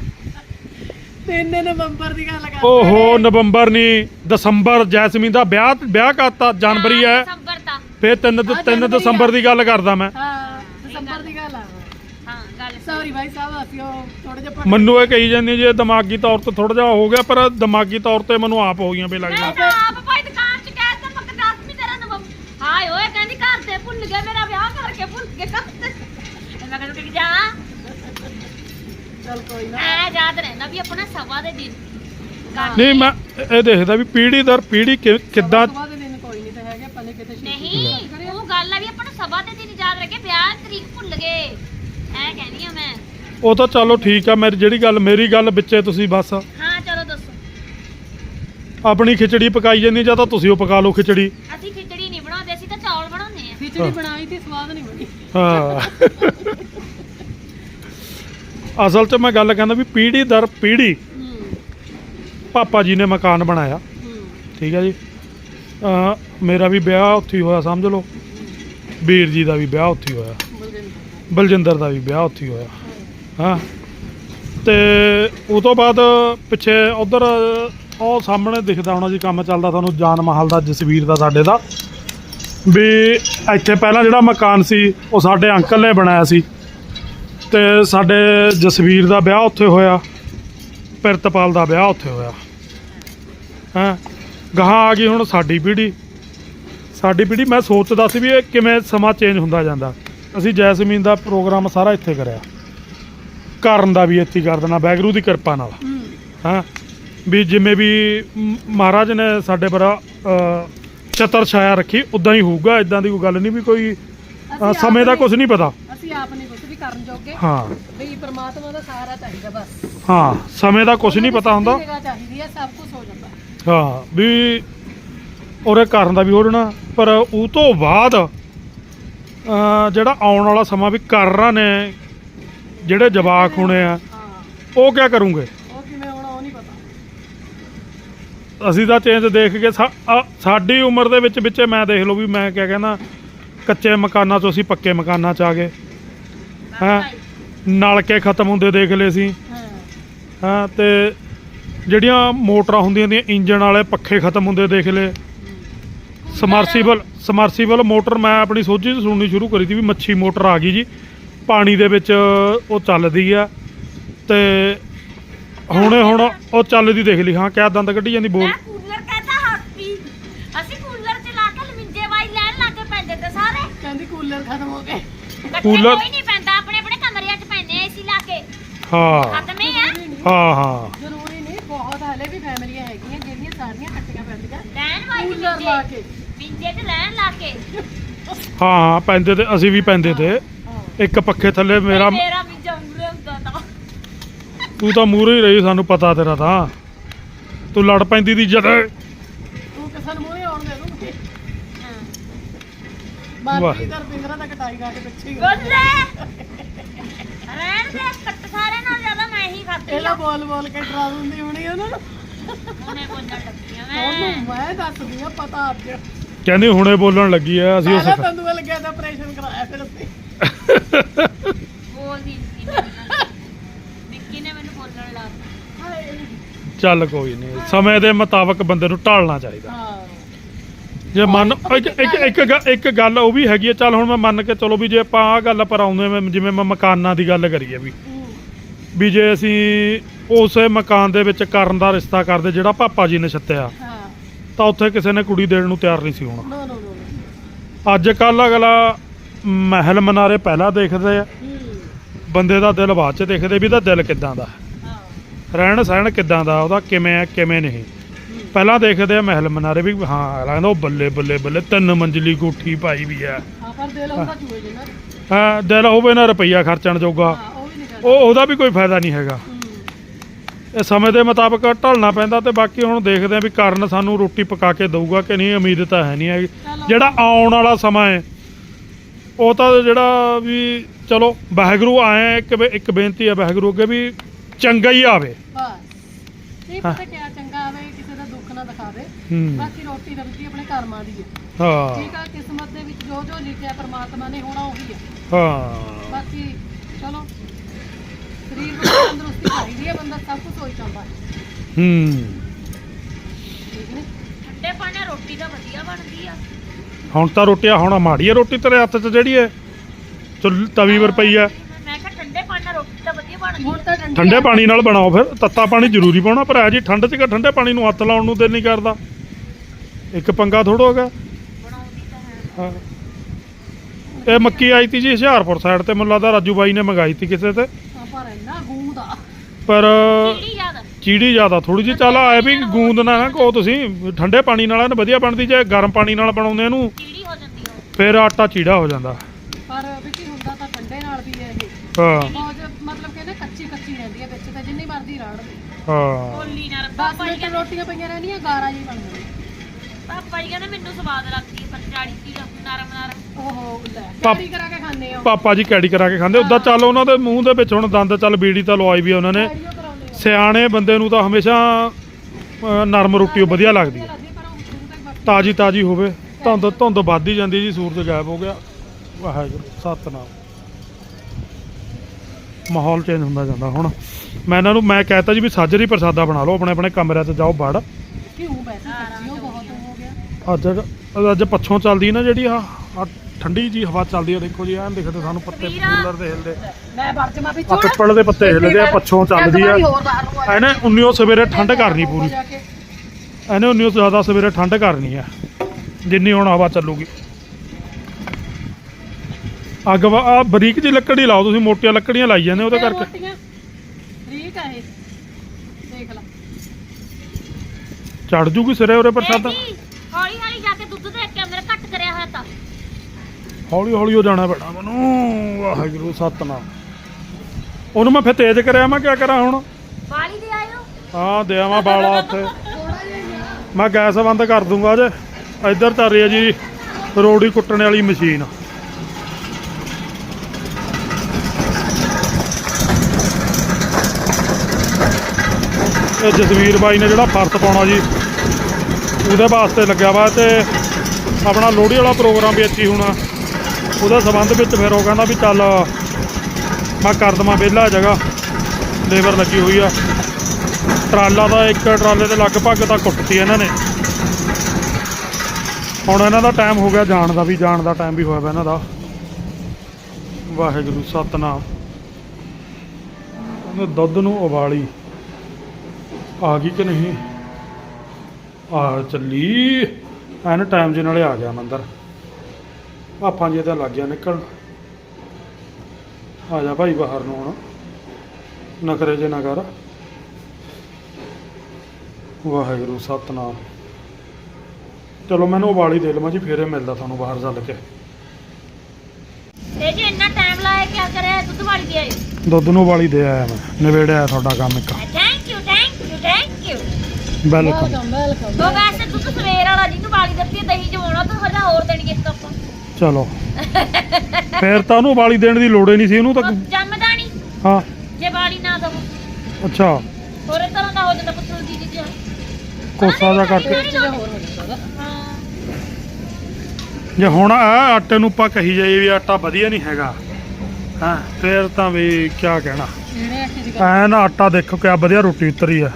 Speaker 3: 3 ਨਵੰਬਰ ਦੀ ਗੱਲ ਕਰ
Speaker 1: ਓਹੋ ਨਵੰਬਰ ਨਹੀਂ ਦਸੰਬਰ ਜੈਸਮੀਨ ਦਾ ਵਿਆਹ ਵਿਆਹ ਕਰਤਾ ਜਨਵਰੀ ਹੈ।
Speaker 2: ਦਸੰਬਰ ਤਾਂ।
Speaker 1: ਫੇਰ 3
Speaker 3: ਹਾਂ,
Speaker 1: 3
Speaker 3: ਜਨਵਰੀ
Speaker 1: ਦਸੰਬਰ ਦੀ ਗੱਲ ਕਰਦਾ ਮੈਂ।
Speaker 3: ਹਾਂ ਦਸੰਬਰ ਦੀ ਗੱਲ ਆ।
Speaker 2: ਹਾਂ ਗੱਲ
Speaker 3: ਸੌਰੀ ਭਾਈ ਸਾਹਿਬ ਅਸੀਂ ਉਹ ਥੋੜੇ ਜਿਹਾ ਭਟਕ-
Speaker 1: ਮੈਨੂੰ ਇਹ ਕਹੀ ਜਾਂਦੀ ਜੇ ਦਿਮਾਗੀ ਤੌਰ ਤੇ ਥੋੜਾ ਜਿਹਾ ਹੋ ਗਿਆ ਪਰ ਦਿਮਾਗੀ ਤੌਰ ਤੇ ਮੈਨੂੰ ਆਪ ਹੋ ਗਈਆਂ ਵੀ
Speaker 2: ਮੈਂ
Speaker 1: ਲੱਗਦਾ
Speaker 2: ਤਾਂ ਆਪ ਭਾਈ ਦੁਕਾਨ ਚ ਕਹਿ ਤਾ ਪੱਕਾ ਦੱਸ ਵੀ ਤੇਰਾ ਨਵੰ ਹਾਏ ਓਏ ਕਹਿੰਦੀ ਘਰ ਤੇ ਭੁੱਲ ਗਿਆ ਮੇਰਾ ਵਿਆਹ ਕਰਕੇ ਭੁੱਲ ਗਿਆ ਘਰ ਤੇ। ਤੇ ਮੈਂ ਕਹਿੰਦਾ ਕਿ ਜਾ।
Speaker 3: ਚੱਲ ਕੋਈ ਨਾ।
Speaker 2: ਐ ਯਾਦ ਰਹਿੰਦਾ ਵੀ ਆਪਣਾ ਸਵਾ ਦੇ ਦਿਨ। ਗੱਲ
Speaker 1: ਨਹੀਂ ਮੈਂ ਇਹ ਦੇਖਦਾ ਵੀ ਪੀੜ੍ਹੀ ਦਰ ਪੀੜ੍ਹੀ ਕਿ- ਕਿੱਦਾਂ
Speaker 3: ਸਵਾ ਦੇ ਦਿਨ ਕੋਈ ਨਹੀਂ ਤੇ ਹੈਗੇ ਪਲੇ ਕਿਤੇ
Speaker 2: ਨਹੀਂ ਉਹ ਗੱਲ ਆ ਵੀ ਆਪਾਂ ਨੂੰ ਸਵਾ ਦੇ ਦਿਨ ਯਾਦ ਰੱਖੇ ਵਿਆਹ ਤਰੀਕ ਭੁੱਲ ਗਏ। ਐ ਕਹਿੰਦੀ ਆ ਮੈਂ।
Speaker 1: ਉਹ ਤਾਂ ਚਲੋ ਠੀਕ ਆ ਮੇਰੀ ਜਿਹੜੀ ਗੱਲ ਮੇਰੀ ਗੱਲ ਵਿੱਚੇ ਤੁਸੀਂ ਬਸ।
Speaker 2: ਹਾਂ ਚਲੋ ਦੱਸੋ।
Speaker 1: ਆਪਣੀ ਖਿਚੜੀ ਪਕਾਈ ਜਾਂਦੀ ਜਾਂ ਤਾਂ ਤੁਸੀਂ ਉਹ ਪਕਾ ਲਓ ਖਿਚੜੀ।
Speaker 2: ਬਣਾਉਂਦੇ ਆ
Speaker 3: ਖਿਚੜੀ ਬਣਾਈ ਤੇ ਸਵਾਦ ਨਹੀਂ ਬਣੀ।
Speaker 1: ਹਾਂ। ਅਸਲ 'ਚ ਮੈਂ ਗੱਲ ਕਹਿੰਦਾ ਵੀ ਪੀੜ੍ਹੀ ਦਰ ਪੀੜ੍ਹੀ
Speaker 3: ਹੂੰ।
Speaker 1: ਪਾਪਾ ਜੀ ਨੇ ਮਕਾਨ ਬਣਾਇਆ। ਠੀਕ ਹੈ ਜੀ। ਮੇਰਾ ਵੀ ਵਿਆਹ ਉੱਥੇ ਹੋਇਆ ਸਮਝ ਲਓ। ਵੀਰ ਜੀ ਦਾ ਵੀ ਵਿਆਹ ਉੱਥੇ ਹੋਇਆ।
Speaker 3: ਬਲਜਿੰਦਰ।
Speaker 1: ਦਾ ਵੀ ਵਿਆਹ ਉੱਥੇ ਹੋਇਆ। ਹਾਂ। ਤੇ ਉਹ ਤੋਂ ਬਾਅਦ ਪਿੱਛੇ ਉਧਰ ਉਹ ਸਾਹਮਣੇ ਦਿਖਦਾ ਹੋਣਾ ਜੀ ਕੰਮ ਚੱਲਦਾ ਤੁਹਾਨੂੰ ਜਾਨ ਮਹਲ ਦਾ ਜਸਵੀਰ ਦਾ ਸਾਡੇ ਦਾ। ਵੀ ਇੱਥੇ ਪਹਿਲਾਂ ਜਿਹੜਾ ਮਕਾਨ ਸੀ ਉਹ ਸਾਡੇ ਅੰਕਲ ਨੇ ਬਣਾਇਆ ਸੀ। ਤੇ ਸਾਡੇ ਜਸਵੀਰ ਦਾ ਵਿਆਹ ਉੱਥੇ ਹੋਇਆ ਪਿਰਤਪਾਲ ਦਾ ਵਿਆਹ ਉੱਥੇ ਹੋਇਆ। ਹਾਂ? ਗਾਹਾਂ ਆ ਗਈ ਹੁਣ ਸਾਡੀ ਪੀੜ੍ਹੀ। ਸਾਡੀ ਪੀੜ੍ਹੀ ਮੈਂ ਸੋਚਦਾ ਸੀ ਵੀ ਇਹ ਕਿਵੇਂ ਸਮਾਂ ਚੇਂਜ ਹੁੰਦਾ ਜਾਂਦਾ। ਅਸੀਂ ਜੈਸਮੀਨ ਦਾ ਪ੍ਰੋਗਰਾਮ ਸਾਰਾ ਇੱਥੇ ਕਰਿਆ। ਕਰਨ ਦਾ ਵੀ ਇੱਥੇ ਕਰ ਦੇਣਾ ਵੈਗਰੂ ਦੀ ਕਿਰਪਾ ਨਾਲ।
Speaker 3: ਹੂੰ।
Speaker 1: ਵੀ ਜਿਵੇਂ ਵੀ ਮਹਾਰਾਜ ਨੇ ਸਾਡੇ ਪਰ ਛਤਰ ਛਾਇਆ ਰੱਖੀ ਉਦਾਂ ਹੀ ਹੋਊਗਾ ਇਦਾਂ ਦੀ ਕੋਈ ਗੱਲ ਨਹੀਂ ਵੀ ਕੋਈ ਅ,
Speaker 3: ਅਸੀਂ
Speaker 1: ਸਮੇਂ ਦਾ
Speaker 3: ਆਪ
Speaker 1: ਕੁਝ ਨਹੀਂ ਪਤਾ।
Speaker 3: ਅਸੀਂ ਆਪ ਨਹੀਂ ਕੁਝ ਵੀ ਕਰਨ ਜੋਗੇ।
Speaker 1: ਹਾਂ।
Speaker 3: ਵੀ ਪ੍ਰਮਾਤਮਾ ਦਾ ਸਹਾਰਾ ਚਾਹੀਦਾ ਬਸ।
Speaker 1: ਹਾਂ ਸਮੇਂ ਦਾ ਕੁਝ ਨਹੀਂ ਪਤਾ ਹੁੰਦਾ।
Speaker 3: ਚਾਹੀਦੀ ਹੈ ਸਭ ਕੁਝ ਹੋ ਜਾਂਦਾ।
Speaker 1: ਹਾਂ ਵੀ ਉਹਦੇ ਕਾਰਨ ਦਾ ਵੀ ਹੋ ਜਾਣਾ ਪਰ ਉਹ ਤੋਂ ਬਾਅਦ ਅ, ਜਿਹੜਾ ਆਉਣ ਵਾਲਾ ਸਮਾਂ ਵੀ ਕਰਰਾਂ ਨੇ ਜਿਹੜੇ ਜਵਾਕ ਹੋਣੇ ਆ
Speaker 3: ਹਾਂ।
Speaker 1: ਉਹ ਕਿਆ ਕਰੂੰਗੇ
Speaker 3: ਉਹ ਕਿਵੇਂ ਹੋਣਾ ਉਹ ਨਹੀਂ ਪਤਾ
Speaker 1: ਅਸੀਂ ਤਾਂ ਚੇਂਜ ਦੇਖ ਕੇ ਸਾਡੀ ਉਮਰ ਦੇ ਵਿੱਚ ਵਿੱਚੇ ਮੈਂ ਦੇਖ ਲਓ ਵੀ ਮੈਂ ਕਿਆ ਕਹਿੰਦਾ, ਕੱਚੇ ਮਕਾਨਾਂ ਤੋਂ ਅਸੀਂ ਪੱਕੇ ਮਕਾਨਾਂ 'ਚ ਆ ਗਏ। ਹਾਂ? ਨਲਕੇ ਖਤਮ ਹੁੰਦੇ ਦੇਖ ਲਏ ਸੀ।
Speaker 3: ਹਾਂ?
Speaker 1: ਹਾਂ ਤੇ ਜਿਹੜੀਆਂ ਮੋਟਰਾਂ ਹੁੰਦੀਆਂ ਦੀਆਂ ਇੰਜਨ ਵਾਲੇ ਪੱਖੇ ਖਤਮ ਹੁੰਦੇ ਦੇਖ ਲਏ। ਸਮਰਸੀਬਲ ਸਮਰਸੀਬਲ ਮੋਟਰ ਮੈਂ ਆਪਣੀ ਸੋਝੀ 'ਚ ਸੁਣਨੀ ਸ਼ੁਰੂ ਕਰੀ ਸੀ ਵੀ ਮੱਛੀ ਮੋਟਰ ਆ ਗਈ ਜੀ। ਪਾਣੀ ਦੇ ਵਿੱਚ ਉਹ ਚੱਲਦੀ ਆ। ਤੇ ਹੁਣੇ ਹੁਣ ਉਹ ਚੱਲਦੀ ਦੇਖ ਲਈ ਹਾਂ ਕਿਆ ਦੰਦ ਕੱਢੀ ਜਾਂਦੀ ਬੋਲ।
Speaker 2: ਮੈਂ ਕੂਲਰ ਕਹਿੰਦਾ ਹੱਸਪੀ ਅਸੀਂ ਕੂਲਰ ਚਲਾ ਕੇ ਲਵਿੰਜੇ ਵਾਈ ਲੈਣ ਲੱਗੇ ਪੈਂਦੇ ਤੇ ਸਾਰੇ।
Speaker 3: ਕਹਿੰਦੀ ਕੂਲਰ ਖਤਮ ਹੋ ਗਏ।
Speaker 2: ਇਕੱਠੇ
Speaker 1: ਕੂਲਰ-
Speaker 2: ਕੋਈ ਨਹੀਂ ਪੈਂਦਾ ਆਪਣੇ ਆਪਣੇ ਕਮਰਿਆਂ 'ਚ ਪੈਂਦੇ ਏਸੀ ਲਾ ਕੇ।
Speaker 1: ਹਾਂ।
Speaker 2: ਖਤਮ ਹੀ ਆ।
Speaker 1: ਹਾਂ ਹਾਂ।
Speaker 3: ਜ਼ਰੂਰੀ ਨਹੀਂ ਬਹੁਤ ਹਲੇ ਵੀ ਫੈਮਲੀਆਂ ਹੈਗੀਆਂ ਜਿਹੜੀਆਂ ਸਾਰੀਆਂ ਇਕੱਠੀਆਂ ਪੈਂਦੀਆਂ।
Speaker 2: ਲੈਣ ਵਾਈ
Speaker 3: ਕੂਲਰ ਲਾ ਕੇ।
Speaker 2: ਵਿੰਜੇ ਤੇ ਲੈਣ ਲਾ ਕੇ।
Speaker 1: ਹਾਂ ਹਾਂ ਪੈਂਦੇ ਤੇ ਅਸੀਂ ਵੀ ਪੈਂਦੇ ਤੇ।
Speaker 3: ਹਾਂ।
Speaker 1: ਇੱਕ ਪੱਖੇ ਥੱਲੇ ਮੇਰਾ
Speaker 2: ਤੂੰ
Speaker 1: ਤਾਂ ਮੂਹਰੇ ਹੀ ਰਹੀ ਸਾਨੂੰ ਪਤਾ ਤੇਰਾ ਤਾਂ। ਤੂੰ ਲੜ ਪੈਂਦੀ ਦੀ ਜਦ।
Speaker 3: ਤੂੰ ਕਿਸੇ ਨੂੰ ਮੂਹਰੇ ਆਉਣ ਦੇ
Speaker 1: ਵਾਹ।
Speaker 3: ਮਾਰਦੀ ਦਰ ਪਿੰਦਰਾ ਦਾ ਕਟਾਈ ਗਾ ਕੇ ਪਿੱਛੇ ਹੀ
Speaker 2: ਗੋਲੇ ਰਹਿਣ ਦੇ ਕੱਟ ਸਾਰੇ ਨਾਲ ਜ਼ਿਆਦਾ ਮੈਂ ਹੀ ਖਾਤੀ
Speaker 3: ਇਹਲਾ ਬੋਲ ਬੋਲ ਕੇ ਡਰਾ ਦਿੰਦੀ ਹੋਣੀ ਉਹਨਾਂ ਨੂੰ।
Speaker 2: ਹੁਣੇ ਬੋਲਣ ਲੱਗੀਆਂ ਮੈਂ।
Speaker 3: ਮੈਂ ਦੱਸਦੀ ਆ ਪਤਾ ਅੱਜ।
Speaker 1: ਕਹਿੰਦੀ ਹੁਣੇ ਬੋਲਣ ਲੱਗੀ ਆ ਅਸੀਂ ਉਸ
Speaker 3: ਤੰਦੂਆ ਲੱਗਿਆ ਤਾਂ ਆਪਰੇਸ਼ਨ ਕਰਾਇਆ ਫਿਰ ਅਸੀਂ
Speaker 2: ਬੋਲਦੀ ਨਹੀਂ ਸੀ ਮੇਰੇ ਨਾਲ। ਵਿੱਕੀ ਨੇ ਮੈਨੂੰ ਬੋਲਣ ਲਾ ਦਿੱਤਾ।
Speaker 3: ਹਾਏ
Speaker 1: ਚੱਲ ਕੋਈ ਨਹੀਂ। ਸਮੇਂ ਦੇ ਮੁਤਾਬਕ ਬੰਦੇ ਨੂੰ ਢਾਲਣਾ ਚਾਹੀਦਾ।
Speaker 3: ਹਾਂ।
Speaker 1: ਜੇ ਮੰਨ ਇੱਕ ਇੱਕ ਇੱਕ ਗ- ਇੱਕ ਗੱਲ ਉਹ ਵੀ ਹੈਗੀ ਹੈ ਚੱਲ ਹੁਣ ਮੈਂ ਮੰਨ ਕੇ ਚਲੋ ਵੀ ਜੇ ਆਪਾਂ ਆ ਗੱਲ ਪਰ ਆਉਂਦੇ ਮੈਂ ਜਿਵੇਂ ਮੈਂ ਮਕਾਨਾਂ ਦੀ ਗੱਲ ਕਰੀਏ ਵੀ। ਵੀ ਜੇ ਅਸੀਂ ਉਸੇ ਮਕਾਨ ਦੇ ਵਿੱਚ ਕਰਨ ਦਾ ਰਿਸ਼ਤਾ ਕਰਦੇ ਜਿਹੜਾ ਪਾਪਾ ਜੀ ਨੇ ਛੱਤਿਆ
Speaker 3: ਹਾਂ।
Speaker 1: ਤਾਂ ਉੱਥੇ ਕਿਸੇ ਨੇ ਕੁੜੀ ਦੇਣ ਨੂੰ ਤਿਆਰ ਨਹੀਂ ਸੀ ਹੋਣਾ।
Speaker 3: ਨੋ ਨੋ ਨੋ
Speaker 1: ਅੱਜ ਕੱਲ ਅਗਲਾ ਮਹਿਲ ਮਨਾਰੇ ਪਹਿਲਾਂ ਦੇਖਦੇ ਆ। ਬੰਦੇ ਦਾ ਦਿਲ ਬਾਅਦ ਚ ਦੇਖਦੇ ਵੀ ਇਹਦਾ ਦਿਲ ਕਿੱਦਾਂ ਦਾ।
Speaker 3: ਹਾਂ
Speaker 1: ਰਹਿਣ ਸਹਿਣ ਕਿੱਦਾਂ ਦਾ ਉਹਦਾ ਕਿਵੇਂ ਹੈ ਕਿਵੇਂ ਨਹੀਂ। ਪਹਿਲਾਂ ਦੇਖਦੇ ਆ ਮਹਿਲ ਮਨਾਰੇ ਵੀ ਹਾਂ ਲੱਗਦਾ ਉਹ ਬੱਲੇ ਬੱਲੇ ਬੱਲੇ ਤਿੰਨ ਮੰਜ਼ਲੀ ਕੋਠੀ ਪਾਈ ਵੀ ਆ
Speaker 3: ਹਾਂ ਪਰ ਦਿਲ ਹੁੰਦਾ ਚੂਹੇ ਜਿੰਨਾ
Speaker 1: ਹਾਂ ਦਿਲ ਹੋਵੇ ਨਾ ਰੁਪਈਆ ਖਰਚਣ ਜੋਗਾ।
Speaker 3: ਉਹ
Speaker 1: ਉਹਦਾ ਵੀ ਕੋਈ ਫਾਇਦਾ ਨਹੀਂ ਹੈਗਾ। ਇਹ ਸਮੇਂ ਦੇ ਮੁਤਾਬਕ ਢਲਣਾ ਪੈਂਦਾ ਤੇ ਬਾਕੀ ਹੁਣ ਦੇਖਦੇ ਆ ਵੀ ਕਾਰਨ ਸਾਨੂੰ ਰੋਟੀ ਪਕਾ ਕੇ ਦਊਗਾ ਕਿ ਨਹੀਂ ਉਮੀਦ ਤਾਂ ਹੈ ਨਹੀਂ ਹੈਗੀ। ਜਿਹੜਾ ਆਉਣ ਵਾਲਾ ਸਮਾਂ ਹੈ ਉਹ ਤਾਂ ਜਿਹੜਾ ਵੀ ਚਲੋ ਵਾਹਿਗੁਰੂ ਆਏ ਇੱਕ ਇੱਕ ਬੇਨਤੀ ਹੈ ਵਾਹਿਗੁਰੂ ਅੱਗੇ ਵੀ ਚੰਗਾ ਹੀ ਆਵੇ।
Speaker 3: ਬਸ। ਨਹੀਂ
Speaker 1: ਹਾਂ।
Speaker 3: ਪਤਾ ਕਿਆ ਚੰਗਾ ਆਵੇ ਕਿਸੇ ਦਾ ਦੁੱਖ ਨਾ ਦਿਖਾਵੇ।
Speaker 1: ਹੂੰ।
Speaker 3: ਬਾਕੀ ਰੋਟੀ ਰੋਟੀ ਆਪਣੇ ਕਰਮਾਂ ਦੀ ਹੈ।
Speaker 1: ਹਾਂ।
Speaker 3: ਠੀਕ ਆ ਕਿਸਮਤ ਦੇ ਵਿੱਚ ਜੋ ਜੋ ਲਿਖਿਆ ਪ੍ਰਮਾਤਮਾ ਨੇ ਹੋਣਾ ਉਹੀ ਹੈ।
Speaker 1: ਹਾਂ।
Speaker 3: ਬਾਕੀ ਚਲੋ ਸਰੀਰ ਨੂੰ ਤੰਦਰੁਸਤੀ ਚਾਹੀਦੀ ਹੈ ਬੰਦਾ ਸਭ ਕੁਝ ਹੋਈ ਚਾਹੁੰਦਾ ਹੈ।
Speaker 1: ਹੂੰ।
Speaker 3: ਠੀਕ ਨੇ
Speaker 2: ਠੰਡੇ ਪਾਣੀ ਨਾਲ ਰੋਟੀ ਤਾਂ ਵਧੀਆ ਬਣਦੀ ਆ।
Speaker 1: ਹੁਣ ਤਾਂ ਮਾੜੀ ਆ ਰੋਟੀ ਤੇਰੇ ਹੱਥ 'ਚ ਜਿਹੜੀ ਹੈ ਚੁੱਲ ਤਵੀ ਪਰ ਪਈ ਆ
Speaker 2: ਮੈਂ ਕਿਹਾ ਠੰਡੇ ਪਾਣੀ ਨਾਲ ਰੋਟੀ ਤਾਂ ਵਧੀਆ ਬਣ
Speaker 3: ਹੁਣ
Speaker 2: ਗਈ
Speaker 3: ਤਾਂ ਠੰਡੀ
Speaker 1: ਪਾਣੀ ਨਾਲ ਬਣਾਓ ਫਿਰ। ਤੱਤਾ ਪਾਣੀ ਜ਼ਰੂਰੀ ਪਾਉਣਾ ਭਰਾ ਜੀ ਠੰਡ 'ਚ ਕਿ ਠੰਡੇ ਪਾਣੀ ਨੂੰ ਹੱਥ ਲਾਉਣ ਨੂੰ ਦਿਲ ਨਹੀਂ ਕਰਦਾ। ਇੱਕ ਪੰਗਾ ਥੋੜਾ ਹੋਗਾ
Speaker 2: ਬਣਾਉਂਦੀ ਤਾਂ ਹੈ।
Speaker 1: ਇਹ ਮੱਕੀ ਆਈ ਤੀ ਜੀ ਹੁਸ਼ਿਆਰਪੁਰ ਸਾਈਡ ਤੇ ਮੈਨੂੰ ਲੱਗਦਾ ਰਾਜੂ ਬਾਈ ਨੇ ਮੰਗਾਈ ਤੀ ਕਿਸੇ ਤੇ।
Speaker 3: ਪਰ ਇੰਨਾ ਗੂੰਦ ਆ।
Speaker 1: ਪਰ
Speaker 2: ਕੀੜੀ ਜ਼ਿਆਦਾ।
Speaker 1: ਚੀੜੀ ਜ਼ਿਆਦਾ ਥੋੜੀ ਜਿਹੀ। ਚੱਲ ਆਏ ਵੀ ਗੂੰਦ ਨਾ ਨਾ ਕਹੋ ਤੁਸੀਂ ਠੰਡੇ ਪਾਣੀ ਨਾਲ ਇਹਨੂੰ ਵਧੀਆ ਬਣਦੀ ਜੇ ਗਰਮ ਪਾਣੀ ਨਾਲ ਬਣਾਉਂਦੇ ਇਹਨੂੰ
Speaker 2: ਹੋ ਜਾਂਦੀ
Speaker 1: ਫਿਰ ਆਟਾ ਚੀੜਾ ਹੋ ਜਾਂਦਾ।
Speaker 3: ਪਰ ਵਿੱਚ ਹੁੰਦਾ ਤਾਂ ਠੰਡੇ ਨਾਲ ਵੀ ਇਹ
Speaker 1: ਹਾਂ
Speaker 3: ਬਹੁਤ ਮਤਲਬ ਕਹਿੰਦੇ ਕੱਚੀ ਕੱਚੀ ਰਹਿੰਦੀ ਹੈ ਵਿੱਚ ਤਾਂ ਜਿੰਨੀ ਮਰਜ਼ੀ ਰਾੜ ਦੇ
Speaker 1: ਹਾਂ।
Speaker 2: ਕੋਲੀ ਨਾਲ
Speaker 3: 10
Speaker 2: ਪਾਪਾ ਜੀ
Speaker 3: ਮਿੰਟ ਰੋਟੀਆਂ ਪਈਆਂ ਰਹਿੰਦੀਆਂ ਗਾਰਾ ਜੀ ਬਣ ਜਾਂਦੀ
Speaker 2: ਪਾਪਾ ਜੀ ਕਹਿੰਦੇ ਮੈਨੂੰ ਸਵਾਦ ਲੱਗਦੀ ਹੈ ਪਰ ਚਾੜੀ ਕੀ ਨਰਮ ਨਰਮ।
Speaker 3: ਓਹੋ ਲੈ
Speaker 1: ਪਾਪ-
Speaker 3: ਕੈਰੀ ਕਰਾ ਕੇ ਖਾਂਦੇ ਆ
Speaker 1: ਪਾਪਾ ਜੀ ਕੈੜੀ ਕਰਾ ਕੇ ਖਾਂਦੇ ਉਦਾਂ ਚੱਲ ਉਹਨਾਂ ਦੇ ਮੂੰਹ ਦੇ ਵਿੱਚ ਹੁਣ ਦੰਦ ਚੱਲ ਬੀੜੀ ਤਾਂ ਲਵਾਈ ਵੀ ਆ ਉਹਨਾਂ ਨੇ।
Speaker 3: ਕੈਰੀਓ ਕਰਾਉਂਦੇ ਆ
Speaker 1: ਸਿਆਣੇ ਬੰਦੇ ਨੂੰ ਤਾਂ ਹਮੇਸ਼ਾ ਅਹ, ਨਰਮ ਰੋਟੀ ਉਹ ਵਧੀਆ ਲੱਗਦੀ ਹੈ
Speaker 3: ਲੱਗਦੀ ਪਰ ਉਹ ਸ਼ੁਰੂ ਤੋਂ ਹੀ ਬਾਕੀ
Speaker 1: ਤਾਜੀ ਤਾਜੀ ਹੋਵੇ ਧੁੰਦ ਧੁੰਦ ਵੱਧ ਹੀ ਜਾਂਦੀ ਜੀ ਸੂਰਜ ਗਾਇਬ ਹੋ ਗਿਆ। ਵਾਹਿਗੁਰੂ ਸਤਨਾਮ। ਮਾਹੌਲ ਚੇਂਜ ਹੁੰਦਾ ਜਾਂਦਾ ਹੁਣ। ਮੈਂ ਇਹਨਾਂ ਨੂੰ ਮੈਂ ਕਹਿਤਾ ਜੀ ਵੀ ਸਾਜਰੀ ਪ੍ਰਸਾਦਾ ਬਣਾ ਲਓ ਆਪਣੇ ਆਪਣੇ ਕਮਰਿਆਂ 'ਚ ਜਾਓ ਵੜ
Speaker 3: ਕਿਉਂ ਵੈਸੇ ਸੱਚੀ ਉਹ ਬਹੁਤ ਹੋ ਗਿਆ
Speaker 1: ਅੱਜ ਅੱਜ ਪੱਛੋਂ ਚੱਲਦੀ ਨਾ ਜਿਹੜੀ ਆ ਠੰਡੀ ਜੀ ਹਵਾ ਚੱਲਦੀ ਆ ਦੇਖੋ ਜੀ ਐਨ ਦਿਖਦੇ ਸਾਨੂੰ ਪੱਤੇ। ਕੂਲਰ ਦੇ ਹਿਲਦੇ।
Speaker 3: ਮੈਂ ਵਰਤ ਮਾ
Speaker 1: ਆ ਪਿੱਪਲ ਦੇ ਪੱਤੇ ਹਿਲਦੇ ਆ ਪੱਛੋਂ ਚੱਲਦੀ ਆ।
Speaker 3: ਹੋਰ ਬਾਹਰ ਨੂੰ ਆ
Speaker 1: ਇਹਨੇ 19 ਸਵੇਰੇ ਠੰਡ ਕਰਨੀ ਪੂਰੀ। ਇਹਨੇ 19 ਜ਼ਿਆਦਾ ਸਵੇਰੇ ਠੰਡ ਕਰਨੀ ਆ ਜਿੰਨੀ ਹੁਣ ਹਵਾ ਚੱਲੂਗੀ। ਅੱਗ ਆ ਬਰੀਕ ਜੀ ਲੱਕੜੀ ਲਾਓ ਤੁਸੀਂ ਮੋਟੀਆਂ ਲੱਕੜੀਆਂ ਲਾਈ ਜਾਂਦੇ ਉਹਦੇ ਕਰਕੇ
Speaker 3: ਰੋਟੀਆਂ ਠੀਕ ਆ ਇਹ ਦੇਖ ਲੈ
Speaker 1: ਚੜ ਜੂਗੀ ਸਿਰੇ ਉਹਦੇ ਪ੍ਰਸਾਦਾ?
Speaker 2: ਹੌਲੀ ਹੌਲੀ ਜਾ ਕੇ ਦੁੱਧ ਦੇਖ ਕੇ ਮੇਰਾ ਘੱਟ ਕਰਿਆ ਹੋਇਆ ਤਾਂ।
Speaker 1: ਹੌਲੀ ਹੌਲੀ ਹੋ ਜਾਣਾ ਪੈਣਾ ਮੈਨੂੰ। ਵਾਹਿਗੁਰੂ ਸਤਨਾਮ। ਉਹਨੂੰ ਮੈਂ ਫਿਰ ਤੇਜ਼ ਕਰਿਆ ਮੈਂ ਕਿਆ ਕਰਾਂ ਹੁਣ?
Speaker 2: ਵਾਲੀ ਦੇ ਆਇਓ।
Speaker 1: ਹਾਂ ਦਿਆਵਾਂ ਬਾਲਾ ਉੱਥੇ। ਮੈਂ ਗੈਸ ਬੰਦ ਕਰ ਦੂੰਗਾ ਜੇ। ਇੱਧਰ ਚੱਲ ਰਹੀ ਹੈ ਜੀ ਰੋੜੀ ਕੁੱਟਣ ਵਾਲੀ ਮਸ਼ੀਨ ਇਹ ਜਸਵੀਰ ਬਾਈ ਨੇ ਜਿਹੜਾ ਫਰਸ਼ ਪਾਉਣਾ ਜੀ, ਉਹਦੇ ਵਾਸਤੇ ਲੱਗਿਆ ਵਾ ਤੇ ਆਪਣਾ ਲੋਹੜੀ ਵਾਲਾ ਪ੍ਰੋਗਰਾਮ ਵੀ ਇੱਥੇ ਹੋਣਾ। ਉਹਦੇ ਸੰਬੰਧ ਵਿੱਚ ਫਿਰ ਉਹ ਕਹਿੰਦਾ ਵੀ ਚੱਲ ਮੈਂ ਕਰ ਦਵਾਂ ਵਿਹਲਾ ਜਗ੍ਹਾ, ਲੇਬਰ ਲੱਗੀ ਹੋਈ ਆ। ਟਰਾਲਾ ਦਾ ਇੱਕ ਟਰਾਲੇ ਦੇ ਲਗਭਗ ਤਾਂ ਕੁੱਟਤੀ ਇਹਨਾਂ ਨੇ। ਹੁਣ ਇਹਨਾਂ ਦਾ ਟਾਈਮ ਹੋ ਗਿਆ ਜਾਣ ਦਾ ਵੀ, ਜਾਣ ਦਾ ਟਾਈਮ ਵੀ ਹੋਇਆ ਪਿਆ ਇਹਨਾਂ ਦਾ। ਵਾਹਿਗੁਰੂ, ਸਤਨਾਮ। ਕਹਿੰਦੇ ਦੁੱਧ ਨੂੰ ਉਬਾਲੀ। ਆ ਗਈ ਕਿ ਨਹੀਂ? ਆ ਚੱਲੀ। ਐਨ ਟਾਈਮ ਜੇ ਨਾਲੇ ਆ ਗਿਆ ਮੰਦਰ ਭਾਪਾਂ ਜੀ ਤਾਂ ਲੱਗ ਗਿਆ ਨਿਕਲਣ। ਆ ਜਾ ਭਾਈ ਬਾਹਰ ਨੂੰ ਹੁਣ। ਨਖਰੇ ਜੇ ਨਾ ਕਰ। ਵਾਹਿਗੁਰੂ ਸਤਨਾਮ। ਚਲੋ ਮੈਨੂੰ ਉਬਾਲੀ ਦੇ ਲਵਾਂ ਜੀ ਫੇਰੇ ਮਿਲਦਾ ਤੁਹਾਨੂੰ ਬਾਹਰ ਚੱਲ ਕੇ।
Speaker 2: ਤੇ ਜੇ ਇੰਨਾ ਟਾਈਮ ਲਾਇਆ ਕੀ ਕਰਿਆ? ਦੁੱਧ ਵਾਲੀ ਦੇ ਆਇਓ
Speaker 1: ਦੁੱਧ ਨੂੰ ਉਬਾਲੀ ਦੇ ਆਇਆ ਮੈਂ। ਨਿਬੇੜਿਆ ਤੁਹਾਡਾ ਕੰਮ ਇੱਕ।
Speaker 2: ਯੂ
Speaker 1: ਵੈਲਕਮ
Speaker 3: ਵੈਲਕਮ
Speaker 2: ਉਹ ਵੈਸੇ ਦੁੱਧ ਸਵੇਰ ਵਾਲਾ ਜਿਹਨੂੰ ਵਾਲੀ ਦਿੱਤੀ ਹੈ, ਦਹੀਂ ਜਮਾਉਣਾ ਤਾਂ ਹਜਾ ਹੋਰ ਦੇਣੀ ਇੱਕ ਕੱਪ।
Speaker 1: ਚਲੋ। ਫੇਰ ਤਾਂ ਉਹਨੂੰ ਉਬਾਲੀ ਦੇਣ ਦੀ ਲੋੜ ਹੀ ਨਹੀਂ ਸੀ ਉਹਨੂੰ ਤਾਂ
Speaker 2: ਉਹ ਜੰਮਦਾ ਨਹੀਂ।
Speaker 1: ਹਾਂ।
Speaker 2: ਜੇ ਵਾਲੀ ਨਾ ਦਵੋ
Speaker 1: ਅੱਛਾ।
Speaker 2: ਹੋਰੇ ਤਰ੍ਹਾਂ ਦਾ ਹੋ ਜਾਂਦਾ ਪੁੱਤਰ ਦੀ ਜੀ
Speaker 1: ਕੋਸਾ ਦਾ ਕਰਕੇ।
Speaker 3: ਹੋਰ ਹੋ। ਜਾਂਦਾ
Speaker 2: ਹਾਂ
Speaker 1: ਜੇ ਹੁਣ ਆ ਆਟੇ ਨੂੰ ਆਪਾਂ ਕਹੀ ਜਾਈਏ ਵੀ ਆਟਾ ਵਧੀਆ ਨਹੀਂ ਹੈਗਾ ਹਾਂ ਫੇਰ ਤਾਂ ਵੀ ਕੀ ਕਹਿਣਾ।
Speaker 3: ਜਿਹੜੇ ਆਖੀ ਦੀ ਗੱਲ?
Speaker 1: ਐਨ ਆਟਾ ਦੇਖੋ ਕਿਆ ਵਧੀਆ ਰੋਟੀ ਉਤਰੀ ਆ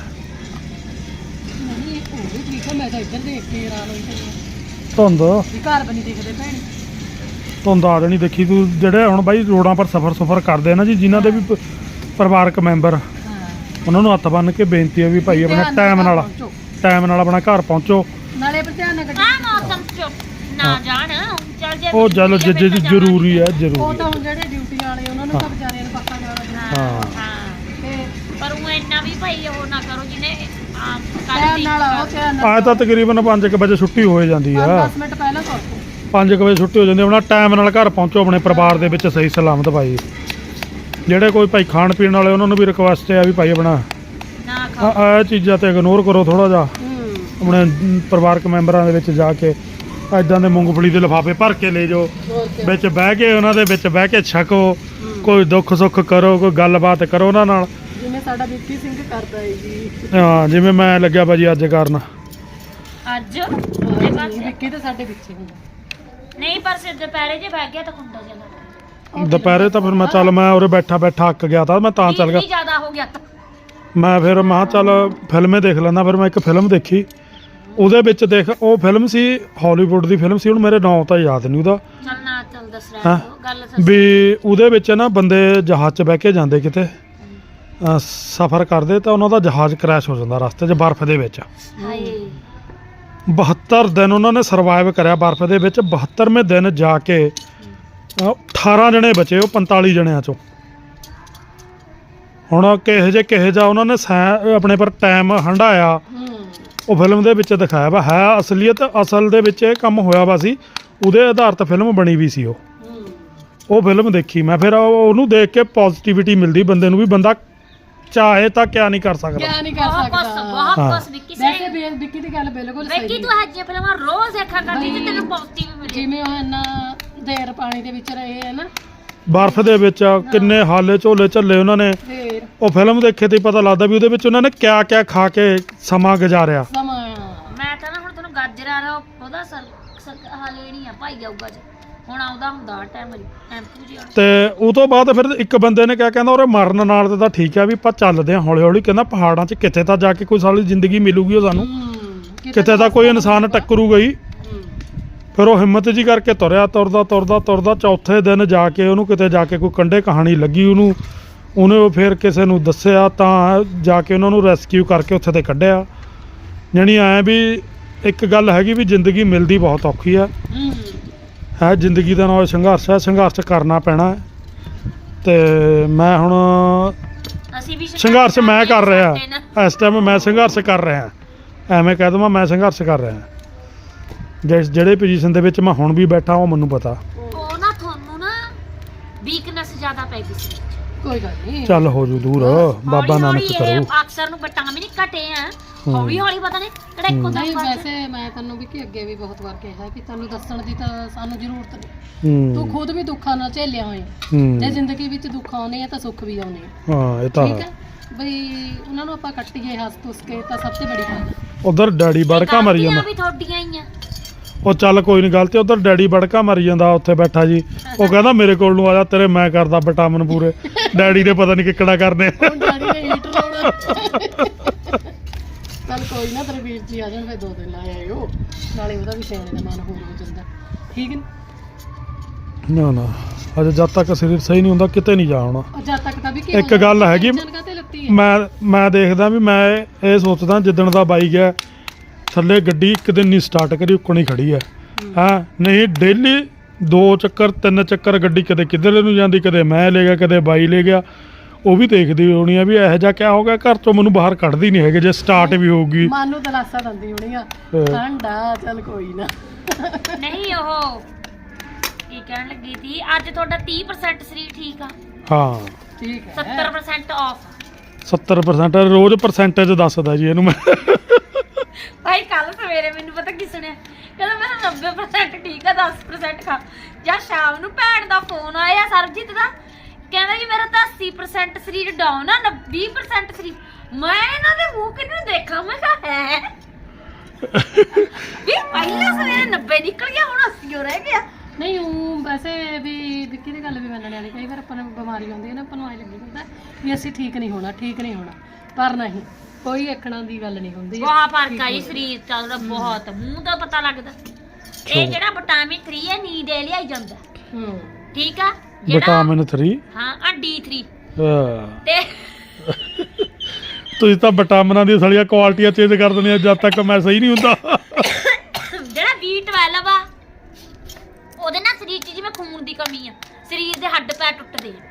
Speaker 3: ਨਹੀਂ ਇਹ ਹੋਰ ਵੀ ਠੀਕ ਆ ਮੈਂ ਤਾਂ ਇੱਧਰ ਹੋਈ
Speaker 1: ਧੁੰਦ?
Speaker 3: ਵੀ ਘਰ ਬਣੀ ਦੇਖਦੇ ਭੈਣ।
Speaker 1: ਧੁੰਦ ਆ ਦੇਣੀ ਦੇਖੀ ਤੂੰ ਜਿਹੜੇ ਹੁਣ ਬਾਈ ਰੋਡਾਂ ਪਰ ਸਫ਼ਰ ਸੁਫਰ ਕਰਦੇ ਆ ਨਾ ਜੀ ਜਿਨ੍ਹਾਂ ਦੇ ਵੀ ਪ- ਪਰਿਵਾਰਕ ਮੈਂਬਰ
Speaker 3: ਹਾਂ।
Speaker 1: ਉਹਨਾਂ ਨੂੰ ਹੱਥ ਬੰਨ ਕੇ ਬੇਨਤੀ ਹੈ ਵੀ ਭਾਈ ਆਪਣਾ
Speaker 3: ਧਿਆਨ
Speaker 1: ਟਾਈਮ ਨਾਲ
Speaker 3: ਪਹੁੰਚੋ।
Speaker 1: ਟਾਈਮ ਨਾਲ ਆਪਣਾ ਘਰ ਪਹੁੰਚੋ।
Speaker 3: ਨਾਲੇ ਪਰ ਧਿਆਨ ਨਾਲ ਗੱਡੀ
Speaker 2: ਆ ਮੌਸਮ ਚ ਨਾ ਜਾਣ ਚੱਲ ਜੇ
Speaker 1: ਉਹ ਚੱਲ ਜ- ਜ- ਜ- ਜ਼ਰੂਰੀ ਹੈ
Speaker 3: ਉਹ
Speaker 1: ਜ਼ਰੂਰੀ
Speaker 3: ਤਾਂ ਹੁਣ ਜਿਹੜੇ ਡਿਊਟੀ ਵਾਲੇ ਉਹਨਾਂ ਨੂੰ ਤਾਂ ਵਿਚਾਰਿਆਂ ਨੂੰ ਪੱਕਾ ਜਾਣਾ
Speaker 2: ਹਾਂ
Speaker 1: ਹਾਂ।
Speaker 2: ਹਾਂ।
Speaker 3: ਤੇ
Speaker 2: ਪਰ ਉਹ ਇੰਨਾ ਵੀ ਭਾਈ ਉਹ ਨਾ ਕਰੋ ਜਿਹਨੇ
Speaker 3: ਨਾਲ ਆਓ ਨਾਲ
Speaker 1: ਆ ਤਾਂ ਤਕਰੀਬਨ 5 ਵਜੇ ਛੁੱਟੀ ਹੋ ਜਾਂਦੀ ਆ।
Speaker 3: 10 ਮਿੰਟ ਪਹਿਲਾਂ ਤੁਰ ਪਓ
Speaker 1: 5 ਵਜੇ ਛੁੱਟੀ ਹੋ ਜਾਂਦੀ ਆ, ਆਪਣਾ ਟਾਈਮ ਨਾਲ ਘਰ ਪਹੁੰਚੋ ਆਪਣੇ ਪਰਿਵਾਰ ਦੇ ਵਿੱਚ ਸਹੀ ਸਲਾਮਤ ਭਾਈ। ਜਿਹੜੇ ਕੋਈ ਭਾਈ ਖਾਣ ਪੀਣ ਵਾਲੇ ਉਹਨਾਂ ਨੂੰ ਵੀ ਰਿਕੁਐਸਟ ਹੈ ਵੀ ਭਾਈ ਆਪਣਾ
Speaker 2: ਨਾ
Speaker 1: ਆ ਚੀਜ਼ਾਂ ਤੇ ਇਗਨੋਰ ਕਰੋ ਥੋੜਾ ਜਿਹਾ। ਆਪਣੇ ਪਰਿਵਾਰਕ ਮੈਂਬਰਾਂ ਦੇ ਵਿੱਚ ਜਾ ਕੇ ਐਦਾਂ ਦੇ ਮੂੰਗਫਲੀ ਦੇ ਲਿਫਾਫੇ ਭਰ ਕੇ ਲੈ ਜਾਓ। ਵਿੱਚ ਬਹਿ ਕੇ ਉਹਨਾਂ ਦੇ ਵਿੱਚ ਬਹਿ ਕੇ ਛਕੋ। ਕੋਈ ਦੁੱਖ ਸੁੱਖ ਕਰੋ ਕੋਈ ਗੱਲਬਾਤ ਕਰੋ ਉਹਨਾਂ ਨਾਲ।
Speaker 3: ਸਾਡਾ ਬੀਪੀ ਸਿੰਘ ਕਰਦਾ ਹੈ ਜੀ।
Speaker 1: ਹਾਂ ਜਿਵੇਂ ਮੈਂ ਲੱਗਿਆ ਭਾਜੀ ਅੱਜ ਕਰਨ।
Speaker 2: ਅੱਜ?
Speaker 3: ਹਾਂ,
Speaker 2: ਉਹਦੇ
Speaker 3: ਨਹੀਂ,
Speaker 2: ਪਾਸੇ
Speaker 3: ਵਿੱਕੀ ਤਾਂ ਸਾਡੇ ਪਿੱਛੇ ਹੁੰਦਾ
Speaker 2: ਨਹੀਂ ਪਰ ਸਿਰ ਦੁਪਹਿਰੇ ਜੇ ਬਹਿ ਗਿਆ ਤਾਂ ਕੁੰਡਾ ਜਾਂਦਾ
Speaker 1: ਦੁਪਹਿਰੇ ਤਾਂ ਫਿਰ ਮੈਂ ਚੱਲ ਮੈਂ ਉਰੇ ਬੈਠਾ ਬੈਠਾ ਅੱਕ ਗਿਆ ਤਾਂ ਮੈਂ ਤਾਂ ਚੱਲ ਗਿਆ।
Speaker 2: ਜ਼ਿਆਦਾ ਹੋ ਗਿਆ ਤਾਂ।
Speaker 1: ਮੈਂ ਫਿਰ ਮਹਾ ਚੱਲ ਫਿਲਮੇ ਦੇਖ ਲੈਂਦਾ ਫਿਰ ਮੈਂ ਇੱਕ ਫਿਲਮ ਦੇਖੀ। ਉਹਦੇ ਵਿੱਚ ਦੇਖ ਉਹ ਫਿਲਮ ਸੀ ਹਾਲੀਵੁੱਡ ਦੀ ਫਿਲਮ ਸੀ ਹੁਣ ਮੇਰੇ ਨਾਂ ਤਾਂ ਯਾਦ ਨਹੀਂ ਉਹਦਾ।
Speaker 2: ਚੱਲ ਨਾ ਚੱਲ ਦੱਸ
Speaker 1: ਹਾਂ।
Speaker 2: ਰਿਹਾ ਗੱਲ ਸੱਚ।
Speaker 1: ਵੀ ਉਹਦੇ ਵਿੱਚ ਨਾ ਬੰਦੇ ਜਹਾਜ਼ 'ਚ ਬਹਿ ਕੇ ਜਾਂਦੇ ਕਿਤੇ। ਸਫ਼ਰ ਕਰਦੇ ਤਾਂ ਉਹਨਾਂ ਦਾ ਜਹਾਜ਼ ਕ੍ਰੈਸ਼ ਹੋ ਜਾਂਦਾ ਰਸਤੇ 'ਚ ਬਰਫ਼ ਦੇ ਵਿੱਚ।
Speaker 2: ਹਾਏ।
Speaker 1: 72 ਦਿਨ ਉਹਨਾਂ ਨੇ ਸਰਵਾਈਵ ਕਰਿਆ ਬਰਫ਼ ਦੇ ਵਿੱਚ। 72ਵੇਂ ਦਿਨ ਜਾ ਕੇ ਅਹ, 18 ਜਣੇ ਬਚੇ ਉਹ 45 ਜਣਿਆਂ ਚੋਂ। ਹੁਣ ਕਿਹੋ ਜੇ ਕਿਹੋ ਜਿਹਾ ਉਹਨਾਂ ਨੇ ਆਪਣੇ ਪਰ ਟਾਈਮ ਹੰਡਾਇਆ ਉਹ ਫਿਲਮ ਦੇ ਵਿੱਚ ਦਿਖਾਇਆ ਵਾ। ਹੈ ਅਸਲੀਅਤ ਅਸਲ ਦੇ ਵਿੱਚ ਇਹ ਕੰਮ ਹੋਇਆ ਵਾ ਸੀ। ਉਹਦੇ ਆਧਾਰਿਤ ਫਿਲਮ ਬਣੀ ਵੀ ਸੀ ਉਹ। ਉਹ ਫਿਲਮ ਦੇਖੀ ਮੈਂ। ਫਿਰ ਉਹ- ਉਹਨੂੰ ਦੇਖ ਕੇ ਪੋਜ਼ਿਟਿਵਿਟੀ ਮਿਲਦੀ ਬੰਦੇ ਨੂੰ ਵੀ ਬੰਦਾ ਚਾਹੇ ਤਾਂ ਕਿਆ ਨਹੀਂ ਕਰ ਸਕਦਾ।
Speaker 3: ਕਿਆ ਨਹੀਂ ਕਰ
Speaker 2: ਬਹੁਤ ਕੁਛ
Speaker 3: ਸਕਦਾ
Speaker 2: ਬਹੁਤ। ਕੁਛ ਵਿੱਕੀ
Speaker 3: ਵੈਸੇ
Speaker 2: ਸੇ
Speaker 3: ਬੇ- ਵਿੱਕੀ ਦੀ ਗੱਲ ਬਿਲਕੁਲ ਸਹੀ
Speaker 2: ਵਿੱਕੀ
Speaker 3: ਹੈ।
Speaker 2: ਤੂੰ ਅੱਜ ਫਿਲਮਾਂ ਰੋਜ਼ ਦੇਖਾ ਕਰਦੀ ਤੇ ਤੈਨੂੰ ਪੌਤੀ ਵੀ ਮਿਲੇ।
Speaker 3: ਜਿਵੇਂ ਉਹ ਇੰਨਾ ਦੇਰ ਪਾਣੀ ਦੇ ਵਿੱਚ ਰਹੇ ਹੈ ਨਾ।
Speaker 1: ਬਰਫ਼ ਦੇ ਵਿੱਚ ਕਿੰਨੇ ਹਾਲੇ ਝੋਲੇ ਝੱਲੇ ਉਹਨਾਂ ਨੇ।
Speaker 3: ਫੇਰ।
Speaker 1: ਉਹ ਫਿਲਮ ਦੇਖੇ ਤੇ ਹੀ ਪਤਾ ਲੱਗਦਾ ਵੀ ਉਹਦੇ ਵਿੱਚ ਉਹਨਾਂ ਨੇ ਕਿਆ ਕਿਆ ਖਾ ਕੇ ਸਮਾਂ ਗੁਜ਼ਾਰਿਆ।
Speaker 3: ਸਮਾਂ।
Speaker 2: ਮੈਂ ਤਾਂ ਨਾ ਹੁਣ ਤੈਨੂੰ ਗਾਜਰਾਂ ਦਾ ਉਹਦਾ ਸਰ ਸਰ- ਆਹ ਲੈਣੀ ਆ ਭਾਈ ਜਾਊਗਾ ਜੀ ਹੁਣ ਆਉਂਦਾ ਹੁੰਦਾ ਟਾਈਮ ਟੈਂਪੂ ਜੀ
Speaker 1: ਤੇ ਉਹ ਤੋਂ ਬਾਅਦ ਫਿਰ ਇੱਕ ਬੰਦੇ ਨੇ ਕਿਹਾ ਕਹਿੰਦਾ ਉਹਰੇ ਮਰਨ ਨਾਲ ਤਾਂ ਠੀਕ ਆ ਵੀ ਆਪਾਂ ਚੱਲਦੇ ਹਾਂ ਹੌਲੀ ਹੌਲੀ ਕਹਿੰਦਾ ਪਹਾੜਾਂ 'ਚ ਕਿੱਥੇ ਤਾਂ ਜਾ ਕੇ ਕੋਈ ਸਾਲੀ ਜ਼ਿੰਦਗੀ ਮਿਲੂਗੀ ਉਹ ਸਾਨੂੰ?
Speaker 3: ਹੂੰ
Speaker 1: ਕਿਤੇ ਤਾਂ ਕੋਈ ਇਨਸਾਨ ਟੱਕਰੂਗਾ ਹੀ। ਫਿਰ ਉਹ ਹਿੰਮਤ ਜੀ ਕਰਕੇ ਤੁਰਿਆ ਤੁਰਦਾ ਤੁਰਦਾ ਤੁਰਦਾ ਚੌਥੇ ਦਿਨ ਜਾ ਕੇ ਉਹਨੂੰ ਕਿਤੇ ਜਾ ਕੇ ਕੋਈ ਕੰਡੇ ਕਹਾਣੀ ਲੱਗੀ ਉਹਨੂੰ। ਉਹਨੇ ਉਹ ਫਿਰ ਕਿਸੇ ਨੂੰ ਦੱਸਿਆ ਤਾਂ ਜਾ ਕੇ ਉਹਨਾਂ ਨੂੰ ਰੈਸਕਿਊ ਕਰਕੇ ਉੱਥੇ ਤੇ ਕੱਢਿਆ। ਜਾਣੀ ਐ ਵੀ ਇੱਕ ਗੱਲ ਹੈਗੀ ਵੀ ਜ਼ਿੰਦਗੀ ਮਿਲਦੀ ਬਹੁਤ ਔਖੀ ਆ।
Speaker 3: ਹੂੰ।
Speaker 1: ਹੈ ਜ਼ਿੰਦਗੀ ਦਾ ਨਾਲ ਸੰਘਰਸ਼ ਹੈ ਸੰਘਰਸ਼ ਕਰਨਾ ਪੈਣਾ ਹੈ। ਤੇ ਮੈਂ ਹੁਣ
Speaker 2: ਅਸੀਂ ਵੀ
Speaker 1: ਸੰਘਰਸ਼ ਮੈਂ ਕਰ ਰਿਹਾ।
Speaker 2: ਸਾਡੇ ਨਾਲ।
Speaker 1: ਇਸ ਟਾਈਮ ਮੈਂ ਸੰਘਰਸ਼ ਕਰ ਰਿਹਾ। ਐਵੇਂ ਕਹਿ ਦਵਾਂ ਮੈਂ ਸੰਘਰਸ਼ ਕਰ ਰਿਹਾ। ਜਿਸ ਜਿਹੜੇ ਪੋਜੀਸ਼ਨ ਦੇ ਵਿੱਚ ਮੈਂ ਹੁਣ ਵੀ ਬੈਠਾ ਉਹ ਮੈਨੂੰ ਪਤਾ।
Speaker 2: ਉਹ ਨਾ ਤੁਹਾਨੂੰ ਨਾ ਵੀਕਨੈਸ ਜ਼ਿਆਦਾ ਪੈ ਗਈ ਸੀ।
Speaker 3: ਕੋਈ ਗੱਲ ਨਹੀਂ
Speaker 1: ਚੱਲ ਹੋ ਜੂ ਦੂਰ। ਬਾਬਾ ਨਾਨਕ ਕਰੂ
Speaker 2: ਇਹ ਅਕਸਰ ਨੂੰ ਵਿਟਾਮਿਨ ਘਟੇ ਆ। ਹੌਲੀ ਹੌਲੀ ਪਤਾ ਨਹੀਂ ਕਿਹੜਾ ਇੱਕੋ
Speaker 3: ਨਹੀਂ
Speaker 2: ਦਮ
Speaker 3: ਵੈਸੇ ਮੈਂ ਤੈਨੂੰ ਵੀ ਕਿ ਅੱਗੇ ਵੀ ਬਹੁਤ ਵਾਰ ਕਿਹਾ ਕਿ ਤੈਨੂੰ ਦੱਸਣ ਦੀ ਤਾਂ ਸਾਨੂੰ ਜ਼ਰੂਰਤ ਨਹੀਂ ਤੂੰ
Speaker 1: ਹੂੰ
Speaker 3: ਖੁਦ ਵੀ ਦੁੱਖਾਂ ਨਾਲ ਝੇਲਿਆ ਹੋਇਆ। ਜੇ
Speaker 1: ਹੂੰ
Speaker 3: ਜ਼ਿੰਦਗੀ ਵਿੱਚ ਦੁੱਖ ਆਉਂਦੇ ਆ ਤਾਂ ਸੁੱਖ ਵੀ ਆਉਂਦੇ ਆ।
Speaker 1: ਹਾਂ ਇਹ ਤਾਂ
Speaker 3: ਠੀਕ
Speaker 1: ਹੈ।
Speaker 3: ਹੈ? ਬਈ ਉਹਨਾਂ ਨੂੰ ਆਪਾਂ ਕੱਟੀਏ ਹੱਸ ਤੁਸ ਕੇ ਤਾਂ ਸਭ ਤੋਂ ਬੜੀ ਗੱਲ ਹੈ
Speaker 1: ਉਧਰ ਡੈਡੀ ਬੜਕਾ ਮਰੀ ਜਾਂਦਾ।
Speaker 2: ਵੀ ਤੁਹਾਡੀਆਂ ਹੀ ਆ।
Speaker 1: ਉਹ ਚੱਲ ਕੋਈ ਨਹੀਂ ਗਲਤੀ ਉਧਰ ਡੈਡੀ ਬੜਕਾ ਮਰੀ ਜਾਂਦਾ ਉੱਥੇ ਬੈਠਾ ਜੀ। ਉਹ ਕਹਿੰਦਾ ਮੇਰੇ ਕੋਲ ਨੂੰ ਆ ਜਾ ਤੇਰੇ ਮੈਂ ਕਰਦਾ ਵਿਟਾਮਿਨ ਪੂਰੇ। ਡੈਡੀ ਨੇ ਪਤਾ ਨਹੀਂ ਕਿੱਕੜਾ ਕਰਨੇ।
Speaker 3: ਹੁਣ ਡੈਡੀ ਨੇ ਹੀਟਰ ਲਾਉਣਾ। ਚੱਲ ਕੋਈ ਨਾ ਤੇਰੇ ਵੀਰ ਜੀ ਆ ਜਾਣ ਫੇ ਦੋ ਦਿਨ ਲਾ ਆਇਓ। ਨਾਲੇ ਉਹਦਾ ਵੀ ਸਿਆਣੇ ਦਾ ਮਨ ਹੋਰ ਹੋ ਜਾਂਦਾ। ਠੀਕ ਨੇ?
Speaker 1: ਨਾ ਨਾ। ਅਜੇ ਜਦ ਤੱਕ ਸਰੀਰ ਸਹੀ ਨਹੀਂ ਹੁੰਦਾ ਕਿਤੇ ਨਹੀਂ ਜਾ ਹੋਣਾ।
Speaker 3: ਉਹ ਜਦ ਤੱਕ ਤਾਂ ਵੀ ਕੀ
Speaker 1: ਇੱਕ ਗੱਲ ਹੈਗੀ-
Speaker 3: ਤੇ ਲੱਤੀ ਹੈ?
Speaker 1: ਮੈਂ ਮੈਂ ਦੇਖਦਾ ਵੀ ਮੈਂ ਇਹ ਸੋਚਦਾ ਜਿੱਦਣ ਦਾ ਬਾਈ ਗਿਆ ਥੱਲੇ ਗੱਡੀ ਇੱਕ ਦਿਨ ਨਹੀਂ ਸਟਾਰਟ ਕਰੀ ਉੱਕਣੀ ਖੜੀ ਹੈ। ਹਾਂ। ਨਹੀਂ ਡੇਲੀ ਦੋ ਚੱਕਰ ਤਿੰਨ ਚੱਕਰ ਗੱਡੀ ਕਦੇ ਕਿੱਧਰ ਨੂੰ ਜਾਂਦੀ ਕਦੇ ਮੈਂ ਲੈ ਗਿਆ ਕਦੇ ਬਾਈ ਲੈ ਗਿਆ। ਉਹ ਵੀ ਦੇਖਦੀ ਹੋਣੀ ਆ ਵੀ ਇਹੋ ਜਿਹਾ ਕਿਆ ਹੋ ਗਿਆ ਘਰ ਤੋਂ ਮੈਨੂੰ ਬਾਹਰ ਕੱਢਦੀ ਨਹੀਂ ਹੈਗੇ ਜੇ ਸਟਾਰਟ ਵੀ ਹੋਊਗੀ।
Speaker 3: ਮਨ ਨੂੰ ਦਲਾਸਾ ਦਿੰਦੀ ਹੋਣੀ ਆ। ਠੰਡਾ ਚੱਲ ਕੋਈ ਨਾ।
Speaker 2: ਨਹੀਂ ਉਹ ਕੀ ਕਹਿਣ ਲੱਗੀ ਸੀ ਅੱਜ ਤੁਹਾਡਾ 30% ਸਰੀਰ ਠੀਕ ਆ।
Speaker 1: ਹਾਂ।
Speaker 3: ਠੀਕ ਹੈ।
Speaker 2: 70% ਆਫ
Speaker 1: 70% ਰੋਜ਼ ਪਰਸੈਂਟੇਜ ਦੱਸਦਾ ਜੀ ਇਹਨੂੰ ਮੈਂ।
Speaker 2: ਭਾਈ ਕੱਲ ਸਵੇਰੇ ਮੈਨੂੰ ਪਤਾ ਕੀ ਸੁਣਿਆ? ਕਹਿੰਦਾ ਮੇਰਾ 90% ਠੀਕ ਆ 10% ਖਾ। ਜਾਂ ਸ਼ਾਮ ਨੂੰ ਭੈਣ ਦਾ ਫੋਨ ਆਇਆ ਸਰਜੀਤ ਦਾ ਕਹਿੰਦਾ ਜੀ ਮੇਰਾ ਤਾਂ 80% ਸਰੀਰ ਡਾਊਨ ਆ 20% ਸਰੀਰ। ਮੈਂ ਇਹਨਾਂ ਦੇ ਮੂੰਹ ਕਿੰਨੇ ਦੇਖਾਂ? ਮੈਂ ਕਿਹਾ ਹੈ? ਵੀ ਪਹਿਲਾਂ ਸਵੇਰੇ 90 ਨਿਕਲ ਗਿਆ ਹੁਣ 80 ਹੋ ਰਹਿ ਗਿਆ।
Speaker 3: ਨਹੀਂ ਉਹ ਵੈਸੇ ਵੀ ਵਿੱਕੀ ਦੀ ਗੱਲ ਵੀ ਮੰਨਣ ਵਾਲੀ ਕਈ ਵਾਰ ਆਪਾਂ ਨੂੰ ਬਿਮਾਰੀ ਆਉਂਦੀ ਹੈ ਨਾ ਆਪਾਂ ਨੂੰ ਐ ਲੱਗੀ ਹੁੰਦਾ ਵੀ ਅਸੀਂ ਠੀਕ ਨਹੀਂ ਹੋਣਾ ਠੀਕ ਨਹੀਂ ਹੋਣਾ। ਪਰ ਨਹੀਂ ਕੋਈ ਅੱਖਣਾ ਦੀ ਗੱਲ ਨਹੀਂ ਹੁੰਦੀ।
Speaker 2: ਬਹੁਤ ਫ਼ਰਕ ਆਈ ਸਰੀਰ ਚੱਲਦਾ ਬਹੁਤ ਮੂੰਹ ਦਾ ਪਤਾ ਲੱਗਦਾ। ਇਹ ਜਿਹੜਾ ਵਿਟਾਮਿਨ 3 ਹੈ ਨੀਂਦ ਇਹ ਲਿਆਈ ਜਾਂਦਾ।
Speaker 3: ਹੂੰ।
Speaker 2: ਠੀਕ ਆ?
Speaker 1: ਵਿਟਾਮਿਨ 3
Speaker 2: ਹਾਂ ਆ D3
Speaker 1: ਹਾਂ।
Speaker 2: ਤੇ
Speaker 1: ਤੁਸੀਂ ਤਾਂ ਵਿਟਾਮਿਨਾਂ ਦੀਆਂ ਸੜੀਆਂ ਕੁਆਲਿਟੀਆਂ ਚੇਂਜ ਕਰ ਦਿੰਦੇ ਜਦ ਤੱਕ ਮੈਂ ਸਹੀ ਨਹੀਂ ਹੁੰਦਾ।
Speaker 2: ਜਿਹੜਾ B12 ਆ ਉਹਦੇ ਨਾਲ ਸਰੀਰ 'ਚ ਜਿਵੇਂ ਖੂਨ ਦੀ ਕਮੀ ਆ ਸਰੀਰ ਦੇ ਹੱਡ ਪੈਰ ਟੁੱਟਦੇ ਆ।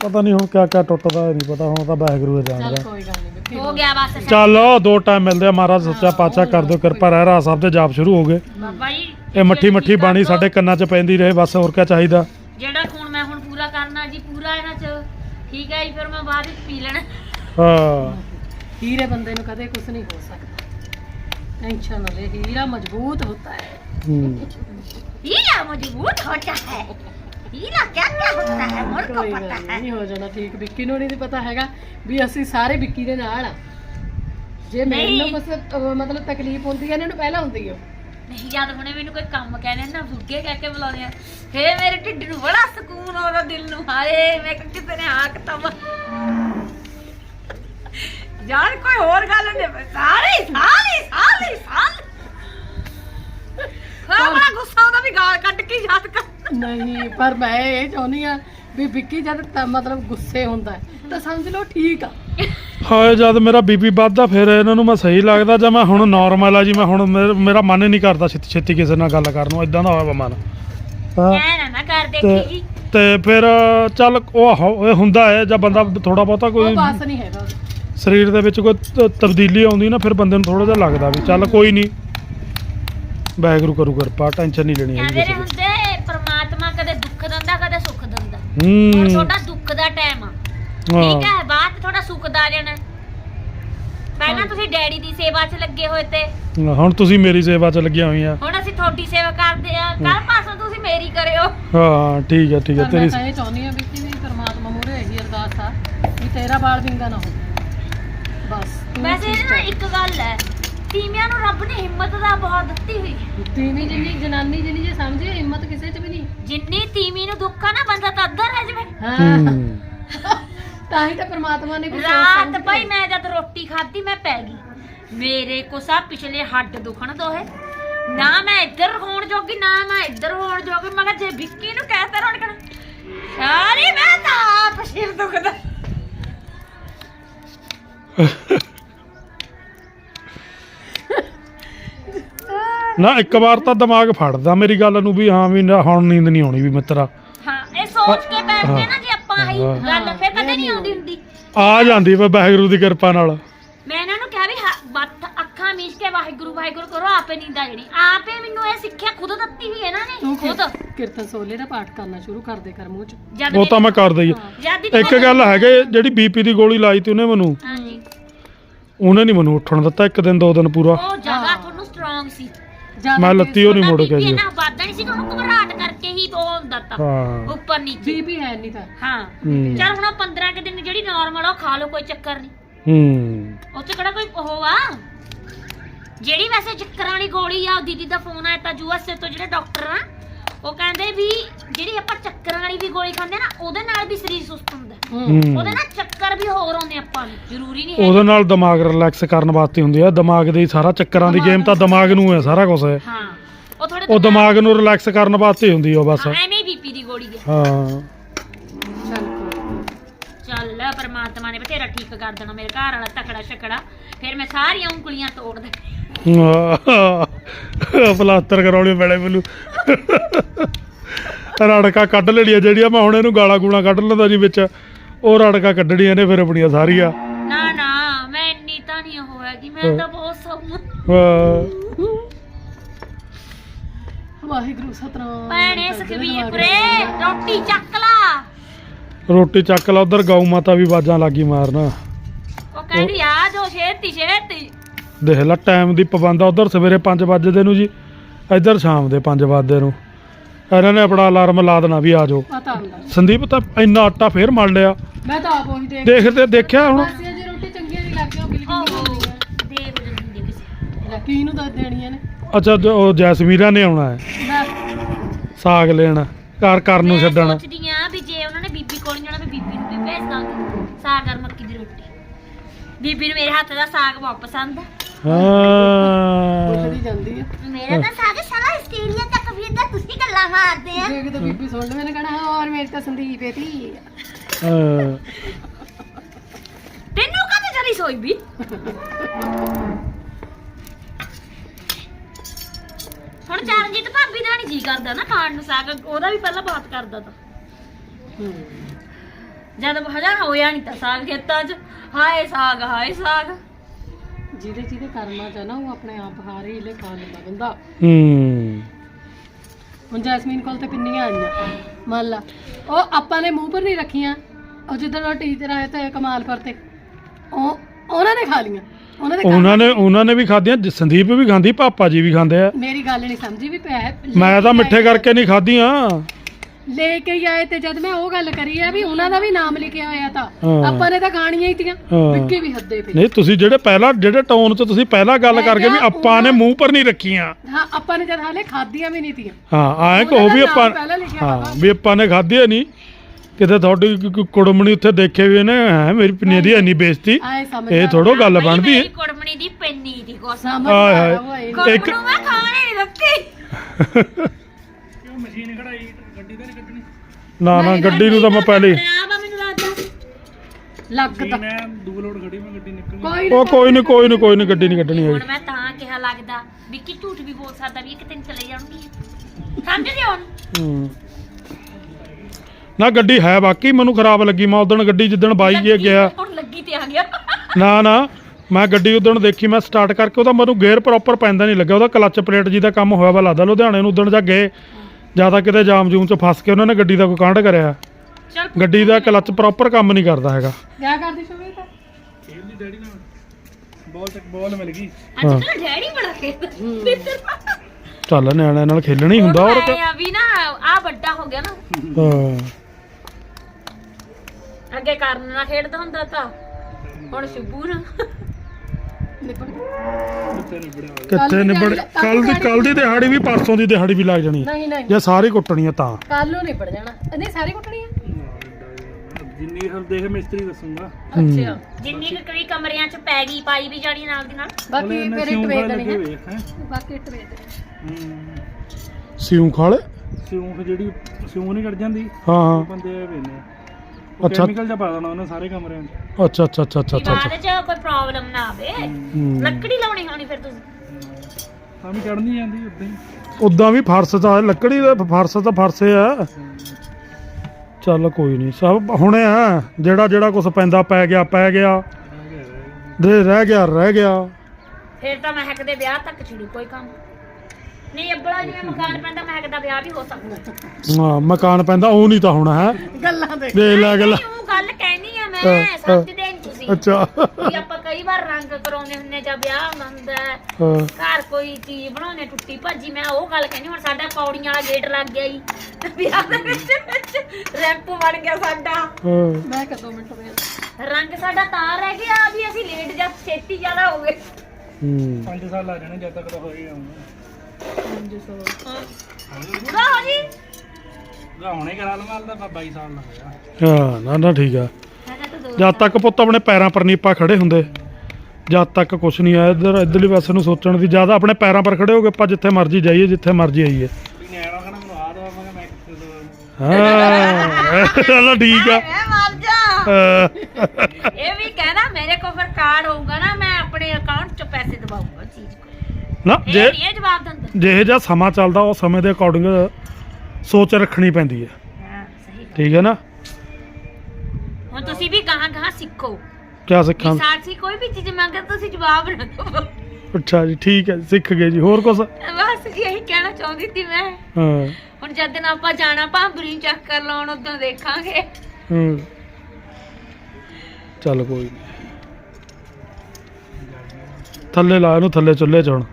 Speaker 1: ਪਤਾ ਨਹੀਂ ਹੁਣ ਕਿਆ ਕਿਆ ਟੁੱਟਦਾ ਨਹੀਂ ਪਤਾ ਹੁਣ ਤਾਂ ਵਾਹਿਗੁਰੂ ਹੀ
Speaker 3: ਚੱਲ
Speaker 1: ਜਾਣਦਾ
Speaker 3: ਕੋਈ ਗੱਲ ਨਹੀਂ
Speaker 2: ਹੋ ਗਿਆ ਬਸ।
Speaker 1: ਚੱਲ ਦੋ ਟਾਈਮ ਮਿਲਦੇ ਆ ਮਹਾਰਾਜ ਸੱਚਾ ਪਾਤਸ਼ਾਹ ਕਰ ਦਿਓ ਕਿਰਪਾ ਰਹਿਰਾ ਸਾਹਿਬ ਦੇ ਜਾਪ ਸ਼ੁਰੂ ਹੋ ਗਏ।
Speaker 2: ਬਾਬਾ ਜੀ
Speaker 1: ਇਹ ਮੱਠੀ ਮੱਠੀ ਬਾਣੀ ਸਾਡੇ ਕੰਨਾਂ 'ਚ ਪੈਂਦੀ ਰਹੇ ਬਸ ਹੋਰ ਕਿਆ ਚਾਹੀਦਾ।
Speaker 2: ਜਿਹੜਾ ਖੂਨ ਮੈਂ ਹੁਣ ਪੂਰਾ ਕਰਨਾ ਜੀ ਪੂਰਾ ਇਹਨਾਂ 'ਚ। ਠੀਕ ਹੈ ਜੀ ਫਿਰ ਮੈਂ ਬਾਅਦ ਵਿੱਚ ਪੀ ਲੈਣਾ।
Speaker 1: ਹਾਂ।
Speaker 3: ਹੀਰੇ ਬੰਦੇ ਨੂੰ ਕਦੇ ਕੁਝ ਨਹੀਂ ਹੋ ਸਕਦਾ। ਟੈਨਸ਼ਨ ਨਾ ਲੈ ਹੀਰਾ ਮਜ਼ਬੂਤ ਹੁੰਦਾ ਹੈ।
Speaker 2: ਹੀਰਾ ਮਜ਼ਬੂਤ ਹੋਤਾ ਹੈ। ਹੀਰਾ ਕਿਆ ਕਿਆ ਹੋਤਾ ਹੈ
Speaker 3: ਮੁਰ
Speaker 2: ਕੋ
Speaker 3: ਪਤਾ
Speaker 2: ਹੈ।
Speaker 3: ਨਹੀਂ ਹੋ ਜਾਣਾ ਠੀਕ। ਵਿੱਕੀ ਨੂੰ ਨਹੀਂ ਪਤਾ ਹੈਗਾ ਵੀ ਅਸੀਂ ਸਾਰੇ ਵਿੱਕੀ ਦੇ ਨਾਲ ਆ। ਜੇ ਮੈਨੂੰ ਮਤਲਬ ਤਕਲੀਫ ਹੁੰਦੀ ਹੈ ਇਹਨਾਂ ਨੂੰ ਪਹਿਲਾਂ ਹੁੰਦੀ ਹੈ
Speaker 2: ਨਹੀਂ ਜਦ ਹੁਣੇ ਮੈਨੂੰ ਕੋਈ ਕੰਮ ਕਹਿੰਦੇ ਨਾ ਸੁੱਕੇ ਕਹਿ ਕੇ ਬੁਲਾਉਂਦੇ ਆ। ਫੇਰ ਮੇਰੇ ਢਿੱਡ ਨੂੰ ਬੜਾ ਸਕੂਨ ਆਉਂਦਾ ਦਿਲ ਨੂੰ। ਹਾਏ ਮੈਂ ਕਿਹਾ ਕਿਸੇ ਨੇ ਆਖ ਤਮ ਯਾਰ ਕੋਈ ਹੋਰ ਗੱਲ ਨਹੀਂ ਸਾਰੀ ਸਾਰੀ ਸਾਰੀ ਸਾਰੀ। ਹਾਂ ਬੜਾ ਗੁੱਸਾ ਉਹਦਾ ਵੀ ਗਾਲ ਕੱਢ ਕੇ ਯਾਦ ਕਰ।
Speaker 3: ਨਹੀਂ ਪਰ ਮੈਂ ਇਹ ਚਾਹੁੰਦੀ ਆ ਵੀ ਵਿੱਕੀ ਜਦ ਤਾਂ ਮਤਲਬ ਗੁੱਸੇ ਹੁੰਦਾ ਹੈ, ਤਾਂ ਸਮਝ ਲਓ ਠੀਕ ਆ।
Speaker 1: ਹਾਏ ਜਦ ਮੇਰਾ ਬੀਪੀ ਵੱਧਦਾ ਫਿਰ ਇਹਨਾਂ ਨੂੰ ਮੈਂ ਸਹੀ ਲੱਗਦਾ ਜਾਂ ਮੈਂ ਹੁਣ ਨਾਰਮਲ ਆ ਜੀ? ਮੈਂ ਹੁਣ ਮੇਰ- ਮੇਰਾ ਮਨ ਹੀ ਨਹੀਂ ਕਰਦਾ ਛੇਤੀ ਛੇਤੀ ਕਿਸੇ ਨਾਲ ਗੱਲ ਕਰਨ ਨੂੰ। ਇਦਾਂ ਦਾ ਹੋਇਆ ਵਾ ਮਨ। ਹਾਂ
Speaker 2: ਐ ਨਾ ਨਾ ਕਰ ਦੇਖੀ
Speaker 1: ਤੇ
Speaker 2: ਜੀ।
Speaker 1: ਤੇ ਫਿਰ ਚੱਲ ਉਹ ਹੋ- ਇਹ ਹੁੰਦਾ ਹੈ ਜਾਂ ਬੰਦਾ ਥੋੜਾ ਬਹੁਤਾ
Speaker 3: ਉਹ
Speaker 1: ਕੋਈ
Speaker 3: ਬਸ ਨਹੀਂ ਹੈਗਾ। ਉਹਦਾ।
Speaker 1: ਸਰੀਰ ਦੇ ਵਿੱਚ ਕੋਈ ਤ- ਤਬਦੀਲੀ ਆਉਂਦੀ ਨਾ ਫਿਰ ਬੰਦੇ ਨੂੰ ਥੋੜਾ ਜਿਹਾ ਲੱਗਦਾ ਵੀ ਚੱਲ ਕੋਈ ਨਹੀਂ। ਵਾਹਿਗੁਰੂ ਕਰੂ ਕਿਰਪਾ ਟੈਨਸ਼ਨ ਨਹੀਂ ਲੈਣੀ ਹੈਗੀ
Speaker 2: ਕਹਿੰਦੇ ਨੇ
Speaker 1: ਕਿਸੇ ਦੀ
Speaker 2: ਹੁੰਦੇ ਪ੍ਰਮਾਤਮਾ ਕਦੇ ਦੁੱਖ ਦਿੰਦਾ ਕਦੇ ਸੁੱਖ ਦਿੰਦਾ। ਹੁਣ
Speaker 1: ਹੂੰ
Speaker 2: ਤੁਹਾਡਾ ਦੁੱਖ ਦਾ ਟਾਈਮ ਆ। ਠੀਕ
Speaker 1: ਹਾਂ
Speaker 2: ਹੈ ਬਾਅਦ 'ਚ ਤੁਹਾਡਾ ਸੁੱਖ ਦਾ ਆ ਜਾਣਾ। ਪਹਿਲਾਂ ਤੁਸੀਂ ਡੈਡੀ ਦੀ ਸੇਵਾ 'ਚ ਲੱਗੇ ਹੋਏ ਤੇ।
Speaker 1: ਹੁਣ ਤੁਸੀਂ ਮੇਰੀ ਸੇਵਾ 'ਚ ਲੱਗੀਆਂ ਹੋਈਆਂ।
Speaker 2: ਹੁਣ ਅਸੀਂ ਤੁਹਾਡੀ ਸੇਵਾ ਕਰਦੇ ਆ। ਕੱਲ ਪਾਸੋਂ ਤੁਸੀਂ ਮੇਰੀ ਕਰਿਓ।
Speaker 1: ਹਾਂ ਠੀਕ ਹੈ ਠੀਕ ਹੈ
Speaker 3: ਮੈਂ
Speaker 1: ਤੇਰੀ
Speaker 3: ਤਾਂ ਇਹ ਚਾਹੁੰਦੀ ਆ ਵੀ ਪਰਮਾਤਮਾ ਮੂਹਰੇ ਇਹੀ ਅਰਦਾਸ ਆ ਵੀ ਤੇਰਾ ਬਾਲ ਵਿੰਗਾ ਨਾ ਹੋਵੇ। ਬਸ
Speaker 2: ਵੈਸੇ
Speaker 3: ਠੀਕ
Speaker 2: ਨਾ। ਇੱਕ ਗੱਲ ਹੈ ਤੀਵੀਆਂ ਨੂੰ ਰੱਬ ਨੇ ਹਿੰਮਤ ਦਾ ਬਹੁਤ ਦਿੱਤੀ ਹੋਈ। ਹੈ
Speaker 3: ਤੀਵੀਂ ਜਿੰਨੀ ਜਨਾਨੀ ਜਿੰਨੀ ਜੇ ਸਮਝੇ ਹਿੰਮਤ ਕਿਸੇ 'ਚ ਵੀ ਨਹੀਂ।
Speaker 2: ਜਿੰਨੀ ਤੀਵੀਂ ਨੂੰ ਦੁੱਖ ਆ ਨਾ ਬੰਦਾ ਤਾਂ ਅੱਧਾ ਰਹਿ ਜਾਵੇ।
Speaker 3: ਹਾਂ।
Speaker 1: ਹੂੰ।
Speaker 3: ਤਾਂ ਹੀ ਤਾਂ ਪਰਮਾਤਮਾ ਨੇ ਸੋਚ
Speaker 2: ਰਾਤ ਭਾਈ ਮੈਂ ਜਦ ਰੋਟੀ ਖਾਧੀ ਮੈਂ ਪੈ ਗਈ। ਮੇਰੇ ਕੋ ਸਾ ਪਿਛਲੇ ਹੱਡ ਦੁਖਣ ਦੋਹੇ। ਨਾ ਮੈਂ ਇੱਧਰ ਹੋਣ ਜੋਗੀ ਨਾ ਮੈਂ ਇੱਧਰ ਹੋਣ ਜੋਗੀ ਮੈਂ ਕਿਹਾ ਜੇ ਵਿੱਕੀ ਨੂੰ ਕਹਤਾ ਰੋਣ ਕਣਾ। ਸਾਰੀ ਮੈਂ ਤਾਂ ਆਪ ਸਿਰ ਦੁਖਦਾ।
Speaker 1: ਨਾ ਇੱਕ ਵਾਰ ਤਾਂ ਦਿਮਾਗ ਫੜਦਾ ਮੇਰੀ ਗੱਲ ਨੂੰ ਵੀ ਹਾਂ ਵੀ ਨਾ ਹੁਣ ਨੀਂਦ ਨਹੀਂ ਆਉਣੀ ਵੀ ਮਿੱਤਰਾ।
Speaker 2: ਹਾਂ ਇਹ ਸੋਚ ਕੇ ਬੈਠਦੇ ਨਾ ਜੇ ਗੱਲ ਨਹੀਂ ਆਉਂਦੀ ਹੁੰਦੀ।
Speaker 1: ਆ ਜਾਂਦੀ ਵਾ ਵਾਹਿਗੁਰੂ ਦੀ ਕਿਰਪਾ ਨਾਲ।
Speaker 2: ਮੈਂ ਇਹਨਾਂ ਨੂੰ ਕਿਹਾ ਵੀ ਹ- ਬੱਤ ਅੱਖਾਂ ਮੀਚ ਕੇ ਵਾਹਿਗੁਰੂ ਵਾਹਿਗੁਰੂ ਕਰੋ ਆਪੇ ਨੀਂਦ ਆ ਜਣੀ। ਆਪੇ ਮੈਨੂੰ ਇਹ ਸਿੱਖਿਆ ਖੁਦ ਦਿੱਤੀ ਹੈ ਇਹਨਾਂ
Speaker 3: ਤੂੰ
Speaker 2: ਨੇ ਖੁਦ।
Speaker 3: ਕੀ- ਕੀਰਤਨ ਸੋਲੇ ਦਾ ਪਾਠ ਕਰਨਾ ਸ਼ੁਰੂ ਕਰ ਦੇ ਕਰ ਮੂੰਹ 'ਚ।
Speaker 2: ਜਦ
Speaker 1: ਉਹ ਤਾਂ ਮੈਂ ਕਰਦਾ ਹੀ ਆ।
Speaker 2: ਜਦ ਦੀ
Speaker 1: ਇੱਕ ਗੱਲ ਹੈਗੇ ਜਿਹੜੀ ਬੀਪੀ ਦੀ ਗੋਲੀ ਲਾਈ ਤੀ ਉਹਨੇ ਮੈਨੂੰ
Speaker 2: ਹਾਂਜੀ।
Speaker 1: ਉਹਨੇ ਨਹੀਂ ਮੈਨੂੰ ਉੱਠਣ ਦਿੱਤਾ ਇੱਕ ਦਿਨ ਦੋ ਦਿਨ ਪੂਰਾ।
Speaker 2: ਉਹ ਜ਼ਿਆਦਾ
Speaker 3: ਹਾਂ।
Speaker 2: ਤੁਹਾਨੂੰ ਸਟਰੋਂਗ ਸੀ।
Speaker 1: ਮੈਂ ਲੱਤੀ ਉਹ ਨਹੀਂ ਮੁੜ ਕੇ ਜੀ।
Speaker 2: ਨਾ ਵਾਦਾ ਨਹੀਂ ਸੀ ਤੁਹਾਨੂੰ ਘਬਰਾਹਟ ਕਰਕੇ ਹੀ। ਉੱਪਰ ਨੀਚੇ।
Speaker 3: ਬੀਪੀ ਹੈ ਨਹੀਂ ਤਾਂ।
Speaker 2: ਹਾਂ।
Speaker 1: ਹੂੰ।
Speaker 2: ਚਲ ਹੁਣ ਉਹ 15 ਕਿ ਦਿਨ ਜਿਹੜੀ ਨਾਰਮਲ ਉਹ ਖਾ ਲਓ ਕੋਈ ਚੱਕਰ ਨਹੀਂ।
Speaker 1: ਹੂੰ।
Speaker 2: ਉਹ ਚ ਕਿਹੜਾ ਕੋਈ ਉਹ ਆ? ਜਿਹੜੀ ਵੈਸੇ ਚੱਕਰਾਂ ਵਾਲੀ ਗੋਲੀ ਆ ਉਹ ਦੀਦੀ ਦਾ ਫੋਨ ਆਇਆ ਤਾਂ ਯੂਐਸਏ ਤੋਂ ਜਿਹੜੇ ਡਾਕਟਰ ਆ ਉਹ ਕਹਿੰਦੇ ਵੀ ਜਿਹੜੀ ਆਪਾਂ ਚੱਕਰਾਂ ਵਾਲੀ ਵੀ ਗੋਲੀ ਖਾਂਦੇ ਨਾ ਉਹਦੇ ਨਾਲ ਵੀ ਸਰੀਰ ਸੁਸਤ ਹੁੰਦਾ।
Speaker 3: ਹੂੰ।
Speaker 1: ਹੂੰ।
Speaker 2: ਉਹਦੇ ਨਾਲ ਚੱਕਰ ਵੀ ਹੋਰ ਆਉਂਦੇ ਆਪਾਂ ਨੂੰ ਜ਼ਰੂਰੀ ਨਹੀਂ ਹੈ
Speaker 1: ਉਹਦੇ ਨਾਲ ਦਿਮਾਗ ਰਿਲੈਕਸ ਕਰਨ ਵਾਸਤੇ ਹੁੰਦੀ ਆ ਦਿਮਾਗ ਦੀ ਸਾਰਾ ਚੱਕਰਾਂ ਦੀ ਗੇਮ ਤਾਂ ਦਿਮਾਗ ਨੂੰ ਹੈ ਸਾਰਾ ਕੁਝ ਹੈ।
Speaker 2: ਹਾਂ। ਉਹ ਥੋੜੇ
Speaker 1: ਉਹ ਦਿਮਾਗ ਨੂੰ ਰਿਲੈਕਸ ਕਰਨ ਵਾਸਤੇ ਹੁੰਦੀ ਆ ਉਹ ਬਸ।
Speaker 2: ਐਵੇਂ ਹੈ
Speaker 1: ਹਾਂ।
Speaker 3: ਚੱਲ ਕੋਈ
Speaker 2: ਚੱਲ ਪਰਮਾਤਮਾ ਨੇ ਬਥੇਰਾ ਠੀਕ ਕਰ ਦੇਣਾ ਮੇਰੇ ਘਰ ਵਾਲਾ ਤਕੜਾ ਛਕੜਾ। ਫਿਰ ਮੈਂ ਸਾਰੀਆਂ ਉਂਗਲੀਆਂ ਤੋੜ ਦੇ
Speaker 1: ਪਲਾਸਟਰ ਕਰਾਉਣੇ ਪੈਣੇ ਮੈਨੂੰ ਰੜਕਾ ਕੱਢ ਲੈਣੀਆਂ ਜਿਹੜੀਆਂ ਮੈਂ ਹੁਣ ਇਹਨੂੰ ਗਾਲਾਂ ਗੂਲਾਂ ਕੱਢ ਲੈਂਦਾ ਜੀ ਵਿੱਚ। ਉਹ ਰੜਕਾ ਕੱਢਣੀਆਂ ਨੇ ਫਿਰ ਆਪਣੀਆਂ ਸਾਰੀਆਂ।
Speaker 2: ਨਾ ਨਾ ਮੈਂ ਇੰਨੀ ਤਾਂ ਨਹੀਂ ਉਹ ਹੈਗੀ ਮੈਂ ਤਾਂ ਬਹੁਤ ਸੌਂ।
Speaker 1: ਹਾਂ।
Speaker 3: ਵਾਹਿਗੁਰੂ ਸਤਨਾਮ।
Speaker 2: ਭੈਣੇ ਸੁਖਬੀਰਪੁਰੇ ਰੋਟੀ ਚੱਕ ਲਾ।
Speaker 1: ਰੋਟੀ ਚੱਕ ਲਾ ਉਧਰ ਗਊ ਮਾਤਾ ਵੀ ਬਾਜਾਂ ਲੱਗੀ ਮਾਰਨ।
Speaker 2: ਉਹ ਕਹਿੰਦੀ ਆ ਜੋ ਛੇਤੀ ਛੇਤੀ।
Speaker 1: ਦੇਖ ਲੈ ਟਾਈਮ ਦੀ ਪਾਬੰਦ ਆ ਉਧਰ ਸਵੇਰੇ 5 ਵਜੇ ਨੂੰ ਜੀ ਇੱਧਰ ਸ਼ਾਮ ਦੇ 5 ਵਜੇ ਨੂੰ। ਇਹਨਾਂ ਨੇ ਆਪਣਾ ਅਲਾਰਮ ਲਾ ਦੇਣਾ ਵੀ ਆ ਜਾਓ।
Speaker 3: ਪਤਾ ਹੁੰਦਾ
Speaker 1: ਸੰਦੀਪ ਤਾਂ ਇੰਨਾ ਆਟਾ ਫੇਰ ਮਲ ਲਿਆ।
Speaker 3: ਮੈਂ ਤਾਂ ਆਪ ਉਹੀ ਦੇਖ
Speaker 1: ਦੇਖਦੇ ਦੇਖਿਆ ਹੁਣ?
Speaker 3: ਜੇ ਰੋਟੀ ਚੰਗੀ ਨਹੀਂ ਲੱਗਦੀ ਉਹ ਬਿਲਕੁਲ ਨਹੀਂ
Speaker 2: ਦੇ ਬੁਝਣ ਦਿੰਦੀ ਕਿਸੇ
Speaker 3: ਲੈ ਕੀ ਨੂੰ ਦੱਸ ਦੇਣੀਆਂ ਨੇ
Speaker 1: ਅੱਛਾ ਜ- ਉਹ ਜੈਸਮੀਰਾ ਨੇ ਆਉਣਾ ਹੈ।
Speaker 3: ਲੈ
Speaker 1: ਸਾਗ ਲੈਣ ਘਰ ਘਰ ਨੂੰ ਛੱਡਣ।
Speaker 2: ਸੋਚਦੀ ਆ ਵੀ ਜੇ ਉਹਨਾਂ ਨੇ ਬੀਬੀ ਕੋਲ ਜਾਣਾ ਮੈਂ ਬੀਬੀ ਨੂੰ ਵੀ ਭੇਜ ਦਾਂਗੀ ਸਾਗ ਔਰ ਮੱਕੀ ਦੀ ਰੋਟੀ। ਬੀਬੀ ਨੂੰ ਮੇਰੇ ਹੱਥ ਦਾ ਸਾਗ ਬਹੁਤ ਪਸੰਦ ਆ।
Speaker 1: ਹਾਂ।
Speaker 3: ਪੁੱਛਦੀ ਜਾਂਦੀ ਆ।
Speaker 2: ਮੇਰਾ ਤਾਂ ਸਾਗ ਸਾਲਾ ਆਸਟ੍ਰੇਲੀਆ ਤੱਕ ਵੀ ਤਾਂ ਤੁਸੀਂ ਗੱਲਾਂ ਮਾਰਦੇ ਆ।
Speaker 3: ਜੇ ਕਿਤੇ ਬੀਬੀ ਸੁਣ ਲਵੇ ਨੇ ਕਹਣਾ ਹੋਰ ਮੇਰੀ ਤਾਂ ਸੰਦੀਪ ਹੈ ਤੀ
Speaker 1: ਹਾਂ।
Speaker 2: ਤੈਨੂੰ ਕਦੇ ਚਲੀ ਸੋਈ ਵੀ? ਹੁਣ ਚਰਨਜੀਤ ਭਾਬੀ ਦਾ ਨਹੀਂ ਜੀ ਕਰਦਾ ਨਾ ਖਾਣ ਨੂੰ ਸਾਗ ਉਹਦਾ ਵੀ ਪਹਿਲਾਂ ਬਹੁਤ ਕਰਦਾ ਤਾਂ।
Speaker 3: ਹੂੰ।
Speaker 2: ਜਦ ਹਜਾ ਹੋਇਆ ਨਹੀਂ ਤਾਂ ਸਾਗ ਖੇਤਾਂ 'ਚ ਹਾਏ ਸਾਗ ਹਾਏ ਸਾਗ।
Speaker 3: ਜਿਹਦੇ ਜਿਹਦੇ ਕਰਮਾਂ ਚ ਆ ਨਾ ਉਹ ਆਪਣੇ ਆਪ ਹਾਰੇ ਹੀ ਲੈ ਖਾ ਲੈਂਦਾ ਬੰਦਾ।
Speaker 1: ਹੂੰ।
Speaker 3: ਹੁਣ ਜੈਸਮੀਨ ਕੋਲ ਤੇ ਪਿੰਨੀਆਂ ਆਈਆਂ। ਮੰਨ ਲਾ ਉਹ ਆਪਾਂ ਨੇ ਮੂੰਹ ਪਰ ਨਹੀਂ ਰੱਖੀਆਂ ਉਹ ਜਿੱਦਣ ਉਹ ਟੀਚਰ ਆਏ ਤੇ ਕਮਾਲਪੁਰ ਤੇ ਉਹ ਉਹਨਾਂ ਨੇ ਖਾ ਲੀਆਂ ਉਹਨਾਂ ਦੇ
Speaker 1: ਉਹਨਾਂ ਨੇ ਉਹਨਾਂ ਨੇ ਵੀ ਖਾਧੀਆਂ ਜ- ਸੰਦੀਪ ਵੀ ਖਾਂਦੀ ਪਾਪਾ ਜੀ ਵੀ ਖਾਂਦੇ ਆ।
Speaker 3: ਮੇਰੀ ਗੱਲ ਨਹੀਂ ਸਮਝੀ ਵੀ ਪੈ
Speaker 1: ਮੈਂ ਤਾਂ ਮਿੱਠੇ ਕਰਕੇ ਨਹੀਂ ਖਾਧੀਆਂ।
Speaker 3: ਲੈ ਕੇ ਹੀ ਆਏ ਤੇ ਜਦ ਮੈਂ ਉਹ ਗੱਲ ਕਰੀ ਆ ਵੀ ਉਹਨਾਂ ਦਾ ਵੀ ਨਾਮ ਲਿਖਿਆ ਹੋਇਆ ਤਾਂ।
Speaker 1: ਹਾਂ।
Speaker 3: ਆਪਾਂ ਨੇ ਤਾਂ ਖਾਣੀਆਂ ਹੀ ਤੀਆਂ
Speaker 1: ਹਾਂ।
Speaker 3: ਵਿੱਕੀ ਵੀ ਹੱਦੇ ਪਏ
Speaker 1: ਨਹੀਂ ਤੁਸੀਂ ਜਿਹੜੇ ਪਹਿਲਾਂ ਜਿਹੜੇ ਟੋਨ 'ਚ ਤੁਸੀਂ ਪਹਿਲਾਂ ਗੱਲ
Speaker 3: ਮੈਂ
Speaker 1: ਕਰਕੇ ਵੀ
Speaker 3: ਕਿਹਾ
Speaker 1: ਆਪਾਂ ਨੇ ਮੂੰਹ ਪਰ ਨਹੀਂ ਰੱਖੀਆਂ।
Speaker 3: ਹਾਂ ਆਪਾਂ ਨੇ ਜਦ ਹਾਲੇ ਖਾਧੀਆਂ ਵੀ ਨਹੀਂ ਤੀਆਂ।
Speaker 1: ਹਾਂ ਆਏ ਕਹੋ
Speaker 3: ਉਹਨਾਂ
Speaker 1: ਵੀ
Speaker 3: ਨਾਮ
Speaker 1: ਆਪਾਂ
Speaker 3: ਪਹਿਲਾਂ ਲਿਖਿਆ
Speaker 1: ਹਾਂ
Speaker 3: ਹੋਇਆ।
Speaker 1: ਵੀ ਆਪਾਂ ਨੇ ਖਾਧੀਆਂ ਨਹੀਂ। ਕਿਤੇ ਤੁਹਾਡੀ ਕੁੜਮਣੀ ਉੱਥੇ ਦੇਖੇ ਵੀ ਨੇ ਹੈ ਮੇਰੀ ਪਿੰਨੀ ਦੀ ਇੰਨੀ ਬੇਇੱਜ਼ਤੀ।
Speaker 3: ਆਏ ਸਮਝ
Speaker 1: ਇਹ ਥੋੜੋ ਗੱਲ ਬਣਦੀ ਹੈ।
Speaker 2: ਮੇਰੀ ਕੁੜਮਣੀ ਦੀ ਪੈਨੀ ਦੀ ਕੋਸਾ
Speaker 3: ਸਮਝ
Speaker 1: ਹਾਏ ਹਾਏ।
Speaker 3: ਹੋਏ
Speaker 1: ਇੱਕ-
Speaker 2: ਕੁੜਮ ਨੂੰ ਮੈਂ ਖਾਣੇ ਨਹੀਂ ਦਿੱਤੀ।
Speaker 4: ਮਸ਼ੀਨ ਖੜਾਈ ਗੱਡੀ ਤਾਂ ਨਹੀਂ ਕੱਢਣੀ?
Speaker 1: ਨਾ ਨਾ ਗੱਡੀ ਨੂੰ ਤਾਂ ਮੈਂ ਪਹਿਲੇ ਹੀ-
Speaker 2: ਆ ਮੈਨੂੰ ਲੱਗਦਾ।
Speaker 3: ਲੱਗਦਾ
Speaker 4: ਮੈਂ ਦੂ ਲੋਡ ਖੜੀ ਮੈਂ ਗੱਡੀ ਨਿਕਲ
Speaker 3: ਕੋਈ
Speaker 1: ਉਹ ਕੋਈ ਨਹੀਂ ਕੋਈ ਨਹੀਂ ਕੋਈ ਨਹੀਂ ਗੱਡੀ ਨਹੀਂ ਕੱਢਣੀ
Speaker 2: ਹੁਣ
Speaker 1: ਹੈਗੀ।
Speaker 2: ਮੈਂ ਤਾਂ ਕਿਹਾ ਲੱਗਦਾ ਵੀ ਕਿ ਝੂਠ ਵੀ ਬੋਲ ਸਕਦਾ ਵੀ ਇਹ ਕਿਤੇ ਨੂੰ ਚਲੇ ਜਾਣਗੀ ਸਮਝਦੇ ਹੋ?
Speaker 1: ਹੂੰ। ਨਾ ਗੱਡੀ ਹੈ ਬਾਕੀ ਮੈਨੂੰ ਖਰਾਬ ਲੱਗੀ। ਮੈਂ ਉਦੋਂ ਗੱਡੀ ਜਿੱਦਣ ਬਾਈ ਗਿਆ
Speaker 2: ਲੱਗੀ,
Speaker 1: ਗਿਆ।
Speaker 2: ਹੁਣ ਲੱਗੀ ਤੇ ਆ ਗਿਆ।
Speaker 1: ਨਾ ਨਾ ਮੈਂ ਗੱਡੀ ਉਦੋਂ ਦੇਖੀ ਮੈਂ ਸਟਾਰਟ ਕਰਕੇ ਉਹਦਾ ਮੈਨੂੰ ਗੇਅਰ ਪ੍ਰੋਪਰ ਪੈਂਦਾ ਨਹੀਂ ਲੱਗਿਆ। ਉਹਦਾ ਕਲੱਚ ਪਲੇਟ ਜੀ ਦਾ ਕੰਮ ਹੋਇਆ ਵਾ ਲੱਗਦਾ ਲੁਧਿਆਣੇ ਨੂੰ ਉਦੋਂ ਜਾ ਗਏ। ਜ਼ਿਆਦਾ ਕਿਤੇ ਜਾਮ ਜੂਮ ਚ ਫਸ ਕੇ ਉਹਨਾਂ ਨੇ ਗੱਡੀ ਦਾ ਕੋਈ ਕਾਂਡ ਕਰਿਆ। ਗੱਡੀ ਦਾ ਕਲੱਚ ਪ੍ਰੋਪਰ ਕੰਮ ਨਹੀਂ ਕਰਦਾ ਹੈਗਾ।
Speaker 3: ਕਿਆ ਕਰਦੀ ਸ਼ੋਭੇ ਤਾਂ?
Speaker 4: ਖੇਲ ਦੀ ਡੈਡੀ ਨਾਲ। ਬਾਲ ਤੱਕ ਬਾਲ ਮਿਲ ਗਈ।
Speaker 2: ਅੱਜ ਕੱਲ ਡੈਡੀ ਬੜਾ ਖੇਡਦਾ।
Speaker 1: ਚੱਲ ਨਿਆਣਿਆਂ ਨਾਲ ਖੇਲਣਾ ਹੀ ਹੁੰਦਾ ਔਰ
Speaker 2: ਵੀ ਨਾ ਆ ਵੱਡਾ ਹੋ ਗਿਆ ਨਾ।
Speaker 1: ਹਾਂ।
Speaker 2: ਅੱਗੇ ਕਰਨ ਨਾਲ ਖੇਡਦਾ ਹੁੰਦਾ ਤਾਂ। ਹੁਣ ਸ਼ਿਬੂ ਨਾ।
Speaker 1: ਕਿੱਥੇ ਨਿਬੜ ਕੱਲ ਦੀ ਕੱਲ ਦੀ ਦਿਹਾੜੀ ਵੀ ਪਰਸੋਂ ਦੀ ਦਿਹਾੜੀ ਵੀ ਲੱਗ ਜਾਣੀ ਹੈ।
Speaker 3: ਨਹੀਂ ਨਹੀਂ।
Speaker 1: ਜੇ ਸਾਰੀ ਕੁੱਟਣੀ ਆ ਤਾਂ।
Speaker 3: ਕੱਲ ਨੂੰ ਨਿਬੜ ਜਾਣਾ। ਨਹੀਂ ਸਾਰੀ ਕੁੱਟਣੀ ਆ
Speaker 4: ਜਿੰਨੀ ਹਰ ਦੇਖ ਮਿਸਤਰੀ ਦੱਸੂਗਾ।
Speaker 3: ਅੱਛਾ।
Speaker 2: ਜਿੰਨੀ ਕੁ ਕਈ ਕਮਰਿਆਂ ਚ ਪੈ ਗਈ ਪਾਈ ਵੀ ਜਾਣੀ ਨਾਲ ਦੀ ਨਾਲ।
Speaker 3: ਬਾਕੀ ਫਿਰ ਇੱਟ ਵੇਚ ਦੇਣੀ ਹੈ
Speaker 4: ਹੋਏ ਹੈ।
Speaker 3: ਬਾਕੀ ਇੱਟ ਵੇਚ ਦੇਣੀ
Speaker 1: ਸਿਉਂ ਖਾਲੇ?
Speaker 4: ਸਿਉਂਖ ਜਿਹੜੀ ਸਿਉਂਖ ਨਹੀਂ ਕੱਢ ਜਾਂਦੀ।
Speaker 1: ਹਾਂ ਹਾਂ।
Speaker 4: ਬੰਦੇ ਵੇਨੇ
Speaker 1: ਅੱਛਾ।
Speaker 4: ਕੈਮੀਕਲ ਜਿਹਾ ਪਾ ਦੇਣਾ ਉਹਨੇ ਸਾਰੇ ਕਮਰਿਆਂ 'ਚ।
Speaker 1: ਅੱਛਾ ਅੱਛਾ ਅੱਛਾ ਅੱਛਾ
Speaker 2: ਵੀ
Speaker 1: ਅੱਛਾ।
Speaker 2: ਬਾਅਦ ਚ ਕੋਈ ਪ੍ਰੋਬਲਮ ਨਾ ਆਵੇ।
Speaker 1: ਹੂੰ।
Speaker 2: ਲੱਕੜੀ ਲਾਉਣੀ ਹੋਣੀ ਫਿਰ ਤੁਸੀਂ।
Speaker 4: ਤਾਂ ਵੀ ਚੜ੍ਹਨੀ ਜਾਂਦੀ ਉੱਦਾਂ ਹੀ।
Speaker 1: ਉਦਾਂ ਵੀ ਫਰਸ਼ ਤਾਂ ਲੱਕੜੀ ਦਾ ਫਰਸ਼ ਤਾਂ ਫਰਸੇ ਆ। ਚੱਲ ਕੋਈ ਨਹੀਂ ਸਭ ਹੁਣੇ ਆ। ਜਿਹੜਾ ਜਿਹੜਾ ਕੁਝ ਪੈਂਦਾ ਪੈ ਗਿਆ ਪੈ ਗਿਆ। ਦੇ ਰਹਿ ਗਿਆ ਰਹਿ ਗਿਆ।
Speaker 2: ਫਿਰ ਤਾਂ ਮਹਿਕ ਦੇ ਵਿਆਹ ਤੱਕ ਛਿੜੂ ਕੋਈ ਕੰਮ। ਨਹੀਂ ਅੱਬਲਾ ਜਿਵੇਂ ਮਕਾਨ ਪੈਂਦਾ ਮਹਿਕ ਦਾ ਵਿਆਹ ਵੀ ਹੋ ਸਕਦਾ?
Speaker 1: ਹਾਂ ਮਕਾਨ ਪੈਂਦਾ ਉਹ ਨਹੀਂ ਤਾਂ ਹੋਣਾ ਹੈ?
Speaker 3: ਗੱਲਾਂ ਦੇ।
Speaker 1: ਦੇ ਲੈ ਗੱਲ।
Speaker 2: ਨਹੀਂ, ਉਹ ਗੱਲ ਕਹਿਣੀ ਆ
Speaker 1: ਹਾਂ,
Speaker 2: ਮੈਂ। ਸਮਝਦੇ ਤੁਸੀਂ।
Speaker 1: ਅੱਛਾ।
Speaker 2: ਵੀ ਆਪਾਂ ਕਈ ਵਾਰ ਰੰਗ ਕਰਾਉਂਦੇ ਹੁੰਨੇ ਜਾਂ ਵਿਆਹ ਹੁੰਦਾ ਹੈ।
Speaker 1: ਹਾਂ,
Speaker 2: ਘਰ ਕੋਈ ਚੀਜ਼ ਬਣਾਉਣੇ ਟੁੱਟੀ ਭੱਜੀ ਮੈਂ ਉਹ ਗੱਲ ਕਹਿੰਦੀ ਹੁਣ ਸਾਡਾ ਪੌੜੀਆਂ ਵਾਲਾ ਗੇਟ ਲੱਗ ਗਿਆ ਜੀ। ਵਿਆਹ ਦੇ ਵਿੱਚ ਵਿੱਚ ਰੈਂਪ ਬਣ ਗਿਆ ਸਾਡਾ।
Speaker 1: ਹਾਂ।
Speaker 3: ਮੈਂ ਕਿ 2 ਮਿੰਟ ਵੇਚ
Speaker 2: ਰੰਗ ਸਾਡਾ ਤਾਂ ਰਹਿ ਗਿਆ ਵੀ ਅਸੀਂ ਲੇਟ ਜਾਂ ਛੇਤੀ ਜ਼ਿਆਦਾ ਹੋ ਗਏ।
Speaker 1: ਹੂੰ।
Speaker 4: 5 ਸਾਲ ਲੱਗ ਜਾਣੇ ਜਦ ਤੱਕ ਤਾਂ ਹੋਏ ਆਉਂਗਾ
Speaker 2: ਪੂਰਾ ਹੋ ਜੀ
Speaker 4: ਉਹਦਾ ਹੁਣੇ ਕਰਾ ਲਵਾਂ ਤਾਂ 22 ਸਾਲ ਲੱਗ ਗਿਆ।
Speaker 1: ਹਾਂ ਨਾ ਨਾ ਠੀਕ ਆ।
Speaker 2: ਸਾਡਾ ਤਾਂ ਦੋ
Speaker 1: ਜਦ ਤੱਕ ਪੁੱਤ ਆਪਣੇ ਪੈਰਾਂ ਪਰ ਨੀਪਾ ਖੜੇ ਹੁੰਦੇ ਜਦ ਤੱਕ ਕੁਛ ਨਹੀਂ ਆ ਇੱਧਰ ਇੱਧਰਲੀ ਪਾਸੇ ਨੂੰ ਸੋਚਣ ਦੀ ਜ਼ਿਆਦਾ ਆਪਣੇ ਪੈਰਾਂ ਪਰ ਖੜੇ ਹੋ ਕੇ ਆਪਾਂ ਜਿੱਥੇ ਮਰਜ਼ੀ ਜਾਈਏ ਜਿੱਥੇ ਮਰਜ਼ੀ ਆਈਏ।
Speaker 4: ਵੀ ਨਿਆਣਾ ਕਹਿੰਦਾ ਮੈਨੂੰ ਆ ਦਵਾ ਮੈਂ ਕਿਹਾ ਮੈਂ ਕਿੱਥੇ ਦਵਾਂ?
Speaker 1: ਹਾਂ ਚਲੋ ਠੀਕ ਆ।
Speaker 2: ਮੈਂ ਮਰ ਜਾ।
Speaker 1: ਹਾਂ।
Speaker 2: ਇਹ ਵੀ ਕਹਿੰਦਾ ਮੇਰੇ ਕੋਲ ਫਿਰ ਕਾਰਡ ਹੋਊਗਾ ਨਾ ਮੈਂ ਆਪਣੇ ਅਕਾਊਂਟ 'ਚ ਪੈਸੇ ਦਬਾਊਂਗਾ ਚੀਜ਼
Speaker 1: ਨਾ
Speaker 2: ਇਹ
Speaker 1: ਜੇ
Speaker 2: ਨਹੀਂ ਇਹ ਜਵਾਬ ਦਿੰਦਾ।
Speaker 1: ਜਿਹੇ ਜਿਹਾ ਸਮਾਂ ਚੱਲਦਾ ਉਹ ਸਮੇਂ ਦੇ ਅਕੋਰਡਿੰਗ ਸੋਚ ਰੱਖਣੀ ਪੈਂਦੀ ਹੈ।
Speaker 2: ਹਾਂ ਸਹੀ
Speaker 1: ਠੀਕ ਹੈ ਨਾ?
Speaker 2: ਹੁਣ ਤੁਸੀਂ ਵੀ ਗਾਹਾਂ ਗਾਹਾਂ ਸਿੱਖੋ।
Speaker 1: ਕਿਆ ਸਿੱਖਾਂ?
Speaker 2: ਸਾਥੀ ਕੋਈ ਵੀ ਚੀਜ਼ ਮੰਗੇ ਤੁਸੀਂ ਜਵਾਬ ਨਾ ਦਿਓ।
Speaker 1: ਅੱਛਾ ਜੀ ਠੀਕ ਹੈ ਸਿੱਖ ਗਏ ਜੀ ਹੋਰ ਕੁਛ?
Speaker 2: ਬਸ ਜੀ ਇਹੀ ਕਹਿਣਾ ਚਾਹੁੰਦੀ ਸੀ ਮੈਂ।
Speaker 1: ਹਾਂ।
Speaker 2: ਹੁਣ ਜਦ ਦਿਨ ਆਪਾਂ ਜਾਣਾ ਭਾਂਬਰੀ ਚੱਕਰ ਲਾਉਣ ਉਦੋਂ ਦੇਖਾਂਗੇ।
Speaker 1: ਹੂੰ। ਚੱਲ ਕੋਈ ਥੱਲੇ ਲਾ ਇਹਨੂੰ ਥੱਲੇ ਚੁੱਲ੍ਹੇ ਚ ਹੁਣ।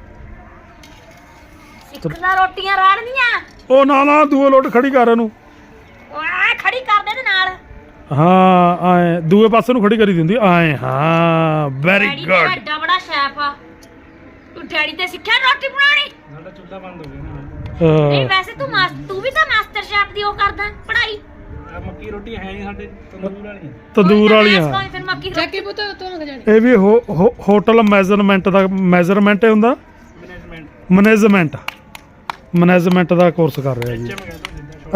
Speaker 2: ਸਿੱਖਣਾ ਰੋਟੀਆਂ ਰਾੜਨੀਆਂ।
Speaker 1: ਉਹ ਨਾ ਨਾ ਦੂਏ ਲੋਟ ਖੜੀ ਕਰ ਇਹਨੂੰ।
Speaker 2: ਉਹ ਆ ਖੜੀ ਕਰ ਦੇ ਇਹਦੇ ਨਾਲ।
Speaker 1: ਹਾਂ ਆਏ ਦੂਏ ਪਾਸੇ ਨੂੰ ਖੜੀ ਕਰੀ ਦਿੰਦੀ ਆਏ ਹਾਂ ਵੈਰੀ
Speaker 2: ਡੈਡੀ
Speaker 1: ਗੁੱਡ
Speaker 2: ਐਡਾ ਬੜਾ ਸ਼ੈਫ ਆ। ਤੂੰ ਡੈਡੀ ਤੇ ਸਿੱਖਿਆ ਰੋਟੀ ਬਣਾਉਣੀ?
Speaker 4: ਸਾਡਾ ਚੁੱਲ੍ਹਾ ਬੰਦ ਹੋ ਗਿਆ ਨਾ।
Speaker 2: ਨਹੀਂ ਵੈਸੇ ਤੂੰ ਮਾਸ ਤੂੰ ਵੀ ਤਾਂ ਮਾਸਟਰ ਸ਼ੈਫ ਦੀ ਉਹ ਕਰਦਾ ਪੜ੍ਹਾਈ।
Speaker 4: ਆਹ ਮੱਕੀ ਰੋਟੀ ਹੈ ਨਹੀਂ ਸਾਡੇ ਤੰਦੂਰ ਵਾਲੀਆਂ
Speaker 1: ਤੰਦੂਰ ਵਾਲੀਆਂ।
Speaker 2: ਕੋਈ ਫਿਰ ਮੱਕੀ ਰੋਟੀ।
Speaker 3: ਚੱਕੀ ਪੁੱਤ ਤੂੰ ਅੰਗ ਜਾਣੀ
Speaker 1: ਇਹ ਵੀ ਹੋ- ਹੋ- ਹੋਟਲ ਮੈਜ਼ਰਮੈਂਟ ਦਾ ਮੈਜ਼ਰਮੈਂਟ ਹੁੰਦਾ?
Speaker 4: Management
Speaker 1: management. ਮੈਨੇਜਮੈਂਟ ਦਾ ਕੋਰਸ ਕਰ ਰਿਹਾ ਜੀ।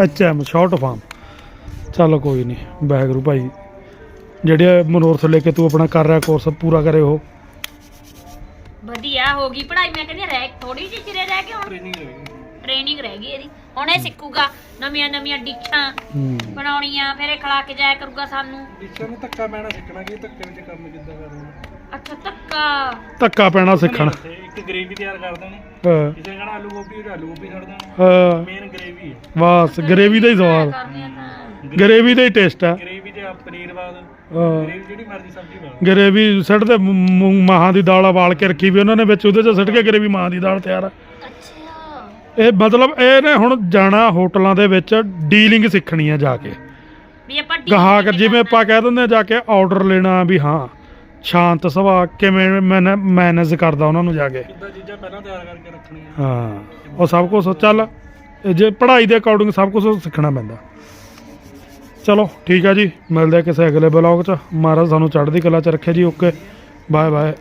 Speaker 4: ਐਚਐਮ
Speaker 1: ਸ਼ਾਰਟ ਫਾਰਮ ਚਲੋ ਕੋਈ ਨਹੀਂ ਬੈਗਰੂ ਭਾਈ। ਜਿਹੜੇ ਮਨੋਰਥ ਲੈ ਕੇ ਤੂੰ ਆਪਣਾ ਕਰ ਰਿਹਾ ਕੋਰਸ ਪੂਰਾ ਕਰੇ ਉਹ।
Speaker 2: ਵਧੀਆ ਹੋ ਗਈ ਪੜ੍ਹਾਈ। ਮੈਂ ਕਹਿੰਦੀ ਰਹਿ ਥੋੜੀ ਜਿਹੀ ਚਿਰੇ ਰਹਿ ਗਏ ਹੁਣ।
Speaker 4: ਟ੍ਰੇਨਿੰਗ ਹੋਏਗੀ
Speaker 2: ਟ੍ਰੇਨਿੰਗ ਰਹਿ ਗਈ ਇਹਦੀ। ਹੁਣ ਇਹ ਸਿੱਖੂਗਾ ਨਵੀਆਂ ਨਵੀਆਂ ਡਿਸ਼ਾਂ ਬਣਾਉਣੀਆਂ ਫਿਰ ਇਹ ਖਿਲਾ ਕੇ ਜਾਇਆ ਕਰੂਗਾ ਸਾਨੂੰ।
Speaker 4: ਟੀਚਰ ਨੂੰ ਧੱਕਾ ਪੈਣਾ ਸਿੱਖਣਾ ਕਿ ਧੱਕੇ ਵਿੱਚ ਕੰਮ ਕਿੱਦਾਂ ਕਰਨਾ।
Speaker 2: ਅੱਛਾ ਧੱਕਾ।
Speaker 1: ਧੱਕਾ ਪੈਣਾ ਸਿੱਖਣ।
Speaker 4: ਇੱਕ ਗ੍ਰੇਵੀ ਤਿਆਰ ਕਰ ਦੇਣੀ।
Speaker 1: ਹਾਂ,
Speaker 4: ਕਿਸੇ ਨੇ ਕਹਣਾ ਆਲੂ ਗੋਭੀ ਤੇ ਆਲੂ ਗੋਭੀ ਛੱਡ ਦੇਣਾ।
Speaker 1: ਹਾਂ।
Speaker 4: ਮੇਨ ਗ੍ਰੇਵੀ ਹੈ
Speaker 1: ਬਸ ਗਰੇਵੀ ਦਾ ਹੀ ਸਵਾਦ।
Speaker 2: ਕਰਨੇ ਆ ਤਾਂ।
Speaker 1: ਗਰੇਵੀ ਦਾ ਹੀ ਟੇਸਟ ਆ।
Speaker 4: ਗ੍ਰੇਵੀ ਤੇ ਆ ਪਨੀਰ ਬਾਅਦ।
Speaker 1: ਹਾਂ।
Speaker 4: ਗ੍ਰੇਵੀ ਜਿਹੜੀ ਮਰਜ਼ੀ ਸਬਜ਼ੀ ਬਾਅਦ।
Speaker 1: ਗਰੇਵੀ ਸਿੱਟ ਦੇ ਮਾਹਾਂ ਦੀ ਦਾਲ ਉਬਾਲ ਕੇ ਰੱਖੀ ਵੀ ਉਹਨਾਂ ਨੇ ਵਿੱਚ ਉਹਦੇ ਚ ਸਿੱਟ ਕੇ ਗਰੇਵੀ ਮਾਹਾਂ ਦੀ ਦਾਲ ਤਿਆਰ ਆ।
Speaker 2: ਅੱਛਾ।
Speaker 1: ਇਹ ਮਤਲਬ ਇਹ ਨੇ ਹੁਣ ਜਾਣਾ ਹੋਟਲਾਂ ਦੇ ਵਿੱਚ ਡੀਲਿੰਗ ਸਿੱਖਣੀ ਆ ਜਾ ਕੇ।
Speaker 2: ਵੀ ਆਪਾਂ
Speaker 1: ਗਾਹਕ
Speaker 2: ਕਿਵੇਂ
Speaker 1: ਜਿਵੇਂ। ਆਪਾਂ ਕਹਿ ਦਿੰਦੇ ਆ ਜਾ ਕੇ ਆਰਡਰ ਲੈਣਾ ਵੀ ਹਾਂ। ਸ਼ਾਂਤ ਸੁਭਾਅ ਕਿਵੇਂ ਮੈਨੇਜ ਕਰਦਾ ਉਹਨਾਂ ਨੂੰ ਜਾ ਕੇ।
Speaker 4: ਕਿੱਦਾਂ ਚੀਜ਼ਾਂ ਪਹਿਲਾਂ ਤਿਆਰ ਕਰਕੇ ਰੱਖਣੀਆਂ?
Speaker 1: ਹਾਂ ਉਹ ਸਭ ਕੁਝ ਚੱਲ ਜੇ ਪੜ੍ਹਾਈ ਦੇ ਅਕੋਰਡਿੰਗ ਸਭ ਕੁਝ ਸਿੱਖਣਾ ਪੈਂਦਾ। ਚਲੋ ਠੀਕ ਆ ਜੀ ਮਿਲਦੇ ਆ ਕਿਸੇ ਅਗਲੇ ਬਲੌਗ 'ਚ। ਮਹਾਰਾਜ ਸਾਨੂੰ ਚੜ੍ਹਦੀ ਕਲਾ 'ਚ ਰੱਖੇ ਜੀ ਓਕੇ ਬਾਏ ਬਾਏ